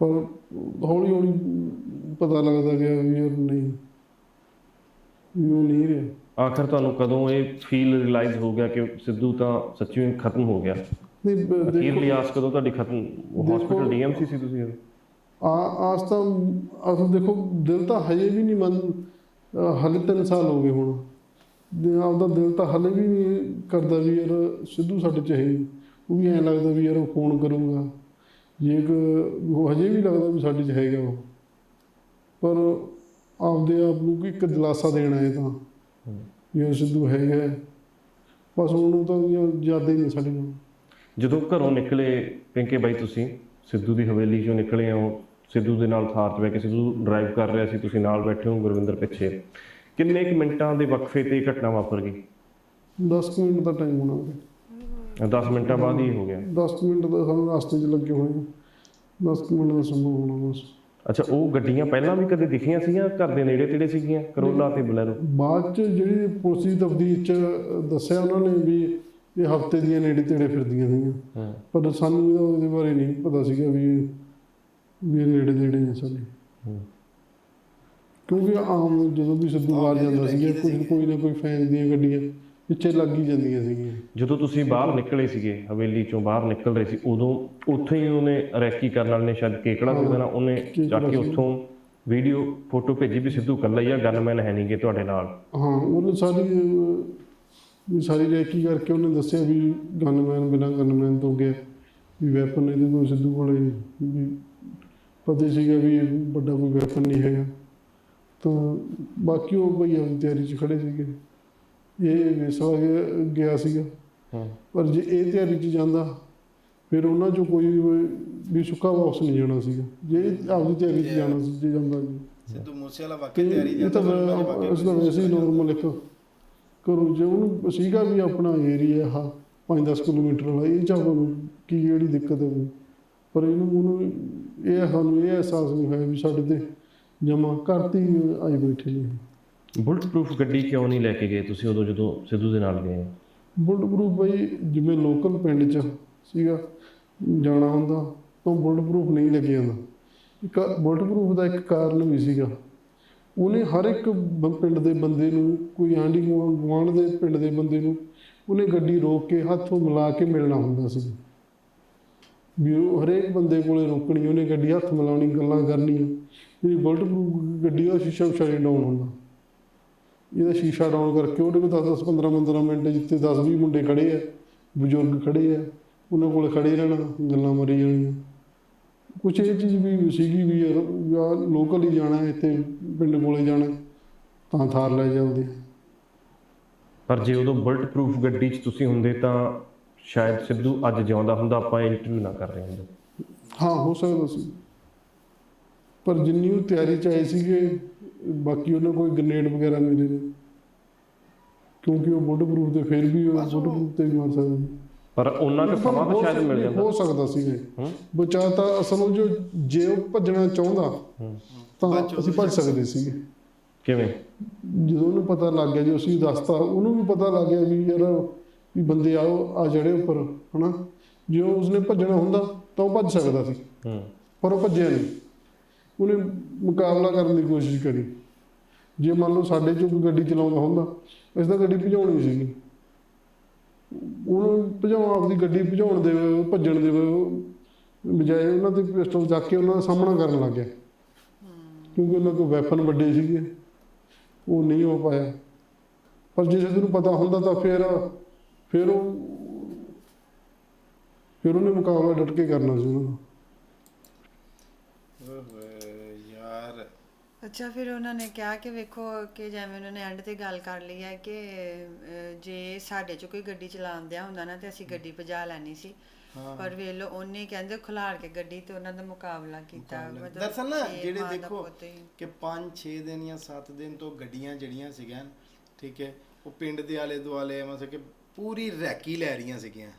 S4: ਪਰ ਹੌਲੀ ਹੌਲੀ ਪਤਾ ਲੱਗਦਾ ਗਿਆ ਵੀ ਯਾਰ ਨਹੀਂ ਉਹ ਨਹੀਂ ਰਿਹਾ।
S3: ਆਖਰ ਤੁਹਾਨੂੰ ਕਦੋਂ ਇਹ ਫੀਲ ਰਿਅਲਾਈਜ਼ ਹੋ ਗਿਆ ਕਿ ਸਿੱਧੂ ਤਾਂ ਸੱਚੀ ਖਤਮ ਹੋ ਗਿਆ?
S4: ਨਹੀਂ
S3: ਅਖੀਰਲੀ ਆਸ ਕਦੋਂ ਤੁਹਾਡੀ ਖਤਮ? ਹਸਪੀਟਲ ਡੀਐਮਸੀ ਸੀ ਤੁਸੀਂ?
S4: ਆ ਆਸ ਤਾਂ ਅਸਲ ਦੇਖੋ ਦਿਲ ਤਾਂ ਹਜੇ ਵੀ ਨਹੀਂ ਮੰਨ ਹਲੇ 3 ਸਾਲ ਹੋ ਗਏ ਹੁਣ। ਦੇ ਆਪਦਾ ਦਿਲ ਤਾਂ ਹਲੇ ਵੀ ਨਹੀਂ ਕਰਦਾ ਵੀ ਯਾਰ ਸਿੱਧੂ ਸਾਡੇ ਚ ਹੈ। ਉਹ ਵੀ ਐਂ ਲੱਗਦਾ ਵੀ ਯਾਰ ਉਹ ਫੋਨ ਕਰੂਗਾ। ਜੇ ਕਿ ਉਹ ਹਜੇ ਵੀ ਲੱਗਦਾ ਵੀ ਸਾਡੇ ਚ ਹੈਗਾ ਉਹ। ਪਰ ਆਪਦੇ ਆਪ ਨੂੰ ਇੱਕ ਦਿਲਾਸਾ ਦੇਣਾ ਹੈ ਤਾਂ। ਵੀ ਸਿੱਧੂ ਹੈਗਾ। ਬਸ ਉਹਨੂੰ ਤਾਂ ਯਾਦ ਹੀ ਨਹੀਂ ਸਾਡੇ ਨੂੰ
S3: ਜਦੋਂ ਘਰੋਂ ਨਿਕਲੇ ਪਿੰਕੇ ਬਾਈ ਤੁਸੀਂ ਸਿੱਧੂ ਦੀ ਹਵੇਲੀ ਚੋਂ ਨਿਕਲੇ ਹੋ ਸਿੱਧੂ ਦੇ ਨਾਲ ਥਾਰ 'ਚ ਬੈ ਕੇ ਸਿੱਧੂ ਡਰਾਈਵ ਕਰ ਰਿਹਾ ਸੀ ਤੁਸੀਂ ਨਾਲ ਬੈਠੇ ਹੋ ਗੁਰਵਿੰਦਰ ਪਿੱਛੇ। ਕਿੰਨੇ ਕੁ ਮਿੰਟਾਂ ਦੇ ਵਕਫੇ ਤੇ ਘਟਨਾ ਵਾਪਰ ਗਈ?
S4: 10 ਕੁ ਮਿੰਟ ਦਾ ਟਾਈਮ ਹੋਣਾ। ਉਹਦੇ
S3: 10 ਮਿੰਟਾਂ ਬਾਅਦ ਹੀ ਹੋ ਗਿਆ।
S4: 10 ਕੁ ਮਿੰਟ ਦਾ ਸਾਨੂੰ ਰਸਤੇ 'ਚ ਲੱਗੇ ਹੋਏ ਆ। 10 ਕੁ ਮਿੰਟ ਦਾ ਸੰਭਵ ਹੋਣਾ ਬਸ।
S3: ਅੱਛਾ ਉਹ ਗੱਡੀਆਂ ਪਹਿਲਾਂ ਵੀ ਕਦੇ ਦਿਖੀਆਂ ਸੀਗੀਆਂ? ਘਰ ਦੇ ਨੇੜੇ ਤੇੜੇ ਸੀਗੀਆਂ? ਕਰੋਲਾ ਤੇ ਬਲੈਰੋ
S4: ਬਾਅਦ 'ਚ ਜਿਹੜੀ ਪੁਲਿਸ ਦੀ ਤਫਤੀਸ਼ 'ਚ ਦੱਸਿਆ ਉਹਨਾਂ ਨੇ ਵੀ ਇਹ ਹਫ਼ਤੇ ਦੀਆਂ ਨੇੜੇ ਤੇੜੇ ਫਿਰਦੀਆਂ ਸੀਗੀਆਂ।
S3: ਹਾਂ।
S4: ਪਰ ਸਾਨੂੰ ਇਹਦਾ ਉਹਦੇ ਬਾਰੇ ਨਹੀਂ ਪਤਾ ਸੀਗਾ ਵੀ ਵੀ ਨੇੜੇ ਤੇੜੇ ਨੇ ਸਾਡੇ
S3: ਹੂੰ।
S4: ਕਿਉਂਕਿ ਆਮ ਜਦੋਂ ਵੀ ਸਿੱਧੂ ਬਾਹਰ ਜਾਂਦਾ ਸੀਗਾ ਕੁਝ ਕੋਈ ਨਾ ਕੋਈ ਫੈਨ ਦੀਆਂ ਗੱਡੀਆਂ ਪਿੱਛੇ ਲੱਗ ਹੀ ਜਾਂਦੀਆਂ ਸੀਗੀਆਂ।
S3: ਜਦੋਂ ਤੁਸੀਂ ਬਾਹਰ ਨਿਕਲੇ ਸੀਗੇ ਹਵੇਲੀ ਚੋਂ ਬਾਹਰ ਨਿਕਲ ਰਹੇ ਸੀ ਉਦੋਂ ਉੱਥੇ ਹੀ ਉਹਨੇ ਰੈਕੀ ਕਰਨ ਵਾਲੇ ਨੇ ਸ਼ਾਇਦ ਕੇਕੜਾ ਸੀ ਨਾਂ, ਉਹਨੇ ਜਾ ਕੇ
S4: ਸੀ।
S3: ਉੱਥੋਂ ਵੀਡੀਓ ਫੋਟੋ ਭੇਜੀ ਵੀ ਸਿੱਧੂ ਇਕੱਲਾ ਹੀ ਆ ਗਨਮੈਨ ਹੈ ਨਹੀਂਗੇ ਤੁਹਾਡੇ ਨਾਲ।
S4: ਹਾਂ ਉਹਨੇ ਸਾਰੀ ਵੀ ਸਾਰੀ ਰੈਕੀ ਕਰਕੇ ਉਹਨੇ ਦੱਸਿਆ ਵੀ ਗਨਮੈਨ ਬਿਨਾਂ ਗਨਮੈਨ ਤੋਂ ਗਿਆ। ਵੀ ਵੈਪਨ ਇਹਦੇ ਕੋਲ ਸਿੱਧੂ ਕੋਲੇ ਵੀ ਪਤਾ ਸੀਗਾ ਵੀ ਵੱਡਾ ਕੋਈ ਵੈਪਨ ਨਹੀਂ ਹੈਗਾ। ਤਾਂ ਬਾਕੀ ਉਹ ਭਈਆ ਦੀ ਤਿਆਰੀ 'ਚ ਖੜੇ ਸੀਗੇ। ਇਹ ਵੇਸਵਾ ਗਿਆ- ਗਿਆ ਸੀਗਾ।
S3: ਹਾਂ।
S4: ਪਰ ਜੇ ਇਹ ਤਿਆਰੀ 'ਚ ਜਾਂਦਾ ਫਿਰ ਉਹਨਾਂ 'ਚੋਂ ਕੋਈ ਵੀ- ਸੁੱਕਾ ਵਾਪਸ ਨਹੀਂ ਜਾਣਾ ਸੀਗਾ। ਜੇ ਆਪਦੀ ਤਿਆਰੀ 'ਚ ਜਾਣਾ ਸੀ ਜੇ ਜਾਂਦਾ
S1: ਸਿੱਧੂ ਮੂਸੇ ਵਾਲਾ
S4: ਤੇ
S1: ਵਾਕਈ ਤਿਆਰੀ
S4: ਇਹ
S1: ਜਾਂਦਾ
S4: ਤਾਂ ਉਸ ਦਾ ਵੈਸੇ ਹੀ ਨਾਰਮਲ ਇੱਕ ਕਰੋ ਜੇ ਉਹਨੂੰ ਸੀਗਾ ਵੀ ਆਪਣਾ ਏਰੀਆ ਆ 5-10 ਕਿਲੋਮੀਟਰ ਵਾਲਾ ਇਹ ਚ ਆਪਾਂ ਨੂੰ ਕੀ ਜਿਹੜੀ ਦਿੱਕਤ ਹੈ। ਪਰ ਇਹਨੂੰ ਉਹਨੂੰ ਇਹ ਸਾਨੂੰ ਇਹ ਅਹਿਸਾਸ ਨਹੀਂ ਹੋਇਆ ਵੀ ਸਾਡੇ ਤੇ ਜਮਾ ਕਰਤੀ ਆਈ ਬੈਠੇ ਜੀ।
S3: ਬੁਲਟ ਪ੍ਰੂਫ ਗੱਡੀ ਕਿਉਂ ਨਹੀਂ ਲੈ ਕੇ ਗਏ ਤੁਸੀਂ ਉਦੋਂ ਜਦੋਂ ਸਿੱਧੂ ਦੇ ਨਾਲ ਗਏ?
S4: ਬੁਲਟ ਪ੍ਰੂਫ ਬਈ ਜਿਵੇਂ ਲੋਕਲ ਪਿੰਡ 'ਚ ਸੀਗਾ ਜਾਣਾ ਹੁੰਦਾ ਤਾਂ ਬੁਲਟ ਪ੍ਰੂਫ ਨਹੀਂ ਲੱਗਿਆ ਜਾਂਦਾ ਇੱਕ ਬੁਲਟ ਪ੍ਰੂਫ ਦਾ ਇੱਕ ਕਾਰਨ ਵੀ ਸੀਗਾ। ਉਹਨੇ ਹਰ ਇੱਕ ਬ- ਪਿੰਡ ਦੇ ਬੰਦੇ ਨੂੰ, ਕੋਈ ਆਂਢੀ ਗੁਆ- ਗੁਆਂਢ ਦੇ ਪਿੰਡ ਦੇ ਬੰਦੇ ਨੂੰ ਉਹਨੇ ਗੱਡੀ ਰੋਕ ਕੇ ਹੱਥੋਂ ਮਿਲਾ ਕੇ ਮਿਲਣਾ ਹੁੰਦਾ ਸੀ। ਵੀ ਹਰੇਕ ਬੰਦੇ ਕੋਲੇ ਰੋਕਣੀ, ਉਹਨੇ ਗੱਡੀ ਹੱਥ ਮਿਲਾਉਣੀ, ਗੱਲਾਂ ਕਰਨੀਆਂ। ਜਿਹੜੀ ਬੁਲਟ ਪ੍ਰੂਫ ਗੱਡੀ ਦਾ ਸ਼ੀਸ਼ਾ ਵਿਚਾਰੇ ਡਾਊਨ ਹੁੰਦਾ। ਇਹਦਾ ਸ਼ੀਸ਼ਾ ਡਾਊਨ ਕਰਕੇ ਉਹਦੇ ਕੋਲ 10 10 15 15 ਮਿੰਟ ਜਿੱਥੇ 10 20 ਮੁੰਡੇ ਖੜੇ ਆ, ਬਜ਼ੁਰਗ ਖੜੇ ਆ, ਉਹਨਾਂ ਕੋਲ ਖੜੇ ਰਹਿਣਾ, ਗੱਲਾਂ ਮਾਰੀ ਜਾਣੀਆਂ। ਕੁਛ ਇਹ ਚੀਜ਼ ਵੀ ਸੀਗੀ ਵੀ ਯਾਰ ਲੋਕਲ ਹੀ ਜਾਣਾ ਇੱਥੇ ਪਿੰਡ ਕੋਲੇ ਜਾਣਾ ਤਾਂ ਥਾਰ ਲੈ ਜਾਂਦੇ
S3: ਪਰ ਜੇ ਉਦੋਂ ਬੁਲਟ ਪ੍ਰੂਫ ਗੱਡੀ 'ਚ ਤੁਸੀਂ ਹੁੰਦੇ ਤਾਂ ਸ਼ਾਇਦ ਸਿੱਧੂ ਅੱਜ ਜਿਉਂਦਾ ਹੁੰਦਾ ਆਪਾਂ ਇੰਟਰਵਿਊ ਨਾ ਕਰ ਰਹੇ ਹੁੰਦੇ।
S4: ਹਾਂ ਹੋ ਸਕਦਾ ਸੀ। ਪਰ ਜਿੰਨੀ ਉਹ ਤਿਆਰੀ ਚ ਆਏ ਸੀਗੇ ਬਾਕੀ ਉਹਨਾਂ ਕੋਈ ਗ੍ਰਨੇਡ ਵਗੈਰਾ ਮਿਲੇ ਨੇ। ਕਿਉਂਕਿ ਉਹ ਬੁੱਢ ਪ੍ਰੂਫ ਤੇ ਫਿਰ ਵੀ ਉਹ
S1: ਉਹ-
S4: ਪ੍ਰੂਫ ਤੇ ਵੀ ਮਾਰ ਸਕਦੇ
S3: ਪਰ ਉਹਨਾਂ ਦਾ ਸਮਾਂ ਤਾਂ ਸ਼ਾਇਦ ਮਿਲ ਜਾਂਦਾ।
S4: ਹੋ ਸਕਦਾ ਸੀਗਾ
S3: ਹੂੰ।
S4: ਬਚਾ ਤਾਂ ਅਸਲ ਵਿੱਚ ਜੋ ਜੇ ਉਹ ਭੱਜਣਾ ਚਾਹੁੰਦਾ ਤਾਂ ਅਸੀਂ ਭੱਜ ਸਕਦੇ ਸੀਗੇ।
S3: ਕਿਵੇਂ?
S4: ਜਦੋਂ ਉਹਨੂੰ ਪਤਾ ਲੱਗ ਗਿਆ ਜੋ ਅਸੀਂ ਦੱਸਤਾ ਉਹਨੂੰ ਵੀ ਪਤਾ ਲੱਗ ਗਿਆ ਵੀ ਯਾਰ ਵੀ ਬੰਦੇ ਆਓ ਆ ਜਿਹੜੇ ਉੱਪਰ ਹਨਾ? ਜੇ ਉਹ ਉਸਨੇ ਭੱਜਣਾ ਹੁੰਦਾ ਤਾਂ ਉਹ ਭੱਜ ਸਕਦਾ ਸੀ।
S3: ਹੂੰ।
S4: ਪਰ ਉਹ ਭੱਜਿਆ ਨਹੀਂ। ਉਹਨੇ ਮੁਕਾਬਲਾ ਕਰਨ ਦੀ ਕੋਸ਼ਿਸ਼ ਕਰੀ। ਜੇ ਮੰਨ ਲਓ ਸਾਡੇ ਚੋਂ ਕੋਈ ਗੱਡੀ ਚਲਾਉਂਦਾ ਹੁੰਦਾ ਅਸੀਂ ਤਾਂ ਗੱਡੀ ਭਜਾਉਣੀ ਸੀਗੀ। ਉਹਨੂੰ ਭਜਾਉਣ, ਆਪਦੀ ਗੱਡੀ ਭਜਾਉਣ ਦੇ ਭੱਜਣ ਦੇ ਬਜਾਏ ਉਹਨਾਂ ਤੇ ਪਿਸਟਲ ਚੱਕ ਕੇ ਉਹਨਾਂ ਦਾ ਸਾਹਮਣਾ ਕਰਨ ਲੱਗ ਗਿਆ। ਕਿਉਂਕਿ ਉਹਨਾਂ ਕੋਲ ਵੈਪਨ ਵੱਡੇ ਸੀਗੇ। ਉਹ ਨਹੀਂ ਹੋ ਪਾਇਆ। ਪਰ ਜੇ ਕਿਸੇ ਨੂੰ ਪਤਾ ਹੁੰਦਾ ਤਾਂ ਫਿਰ ਫਿਰ ਉਹ, ਫਿਰ ਉਹਨੇ ਮੁਕਾਬਲਾ ਡਟ ਕੇ ਕਰਨਾ ਸੀ ਉਹਨਾਂ ਦਾ।
S2: ਅੱਛਾ ਫਿਰ ਉਹਨਾਂ ਨੇ ਕਿਹਾ ਕਿ ਵੇਖੋ ਕਿ ਜਿਵੇਂ ਉਹਨਾਂ ਨੇ ਐਂਡ ਤੇ ਗੱਲ ਕਰ ਲਈ ਹੈ ਕਿ ਅਹ, ਜੇ ਸਾਡੇ ਚ ਕੋਈ ਗੱਡੀ ਚਲਾਉਂਦਿਆ ਹੁੰਦਾ ਨਾ ਤੇ ਅਸੀਂ ਗੱਡੀ ਭਜਾ ਲੈਣੀ ਸੀ
S1: ਹਾਂ।
S2: ਪਰ ਵੇਖ ਲਓ ਉਹਨੇ ਕਹਿੰਦੇ ਖਿਲਾਰ ਕੇ ਗੱਡੀ ਤੇ ਉਹਨਾਂ ਦਾ ਮੁਕਾਬਲਾ ਕੀਤਾ
S1: ਮੁਕਾਬਲਾ।
S2: ਮਤਲਬ
S1: ਦਰਅਸਲ ਨਾ
S2: ਛੇ
S1: ਜਿਹੜੇ
S2: ਮਾਂ ਦਾ
S1: ਦੇਖੋ
S2: ਪੁੱਤ ਹੀ।
S1: ਕਿ 5-6 ਦਿਨ ਜਾਂ 7 ਦਿਨ ਤੋਂ ਗੱਡੀਆਂ ਜਿਹੜੀਆਂ ਸੀਗੀਆਂ ਠੀਕ ਹੈ ਉਹ ਪਿੰਡ ਦੇ ਆਲੇ ਦੁਆਲੇ ਮਤਲਬ ਕਿ ਪੂਰੀ ਰੈਕੀ ਲੈ ਰਹੀਆਂ ਸੀਗੀਆਂ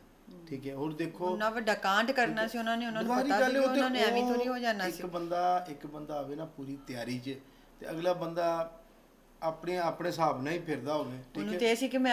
S1: ਠੀਕ ਹੈ ਹੋਰ ਦੇਖੋ
S2: ਉਹਨਾਂ ਵੱਡਾ ਕਾਂਡ ਕਰਨਾ ਸੀ ਉਹਨਾਂ ਨੇ ਉਹਨਾਂ ਨੂੰ ਪਤਾ ਸੀ
S1: ਤੇ
S2: ਉਹਨਾਂ ਨੇ ਐਵੇਂ ਥੋੜੀ ਹੋ ਜਾਣਾ
S1: ਇੱਕ
S2: ਸੀ।
S1: ਬੰਦਾ ਇੱਕ ਬੰਦਾ ਆਵੇ ਨਾ ਪੂਰੀ ਤਿਆਰੀ 'ਚ ਤੇ ਅਗਲਾ ਬੰਦਾ ਆਪਣੇ ਆਪਣੇ ਹਿਸਾਬ ਨਾਲ ਹੀ ਫਿਰਦਾ ਹੋਵੇ ਠੀਕ
S2: ਉਹਨੂੰ
S1: ਹੈ।
S2: ਤੇ ਇਹ ਸੀ ਕਿ ਮੈਂ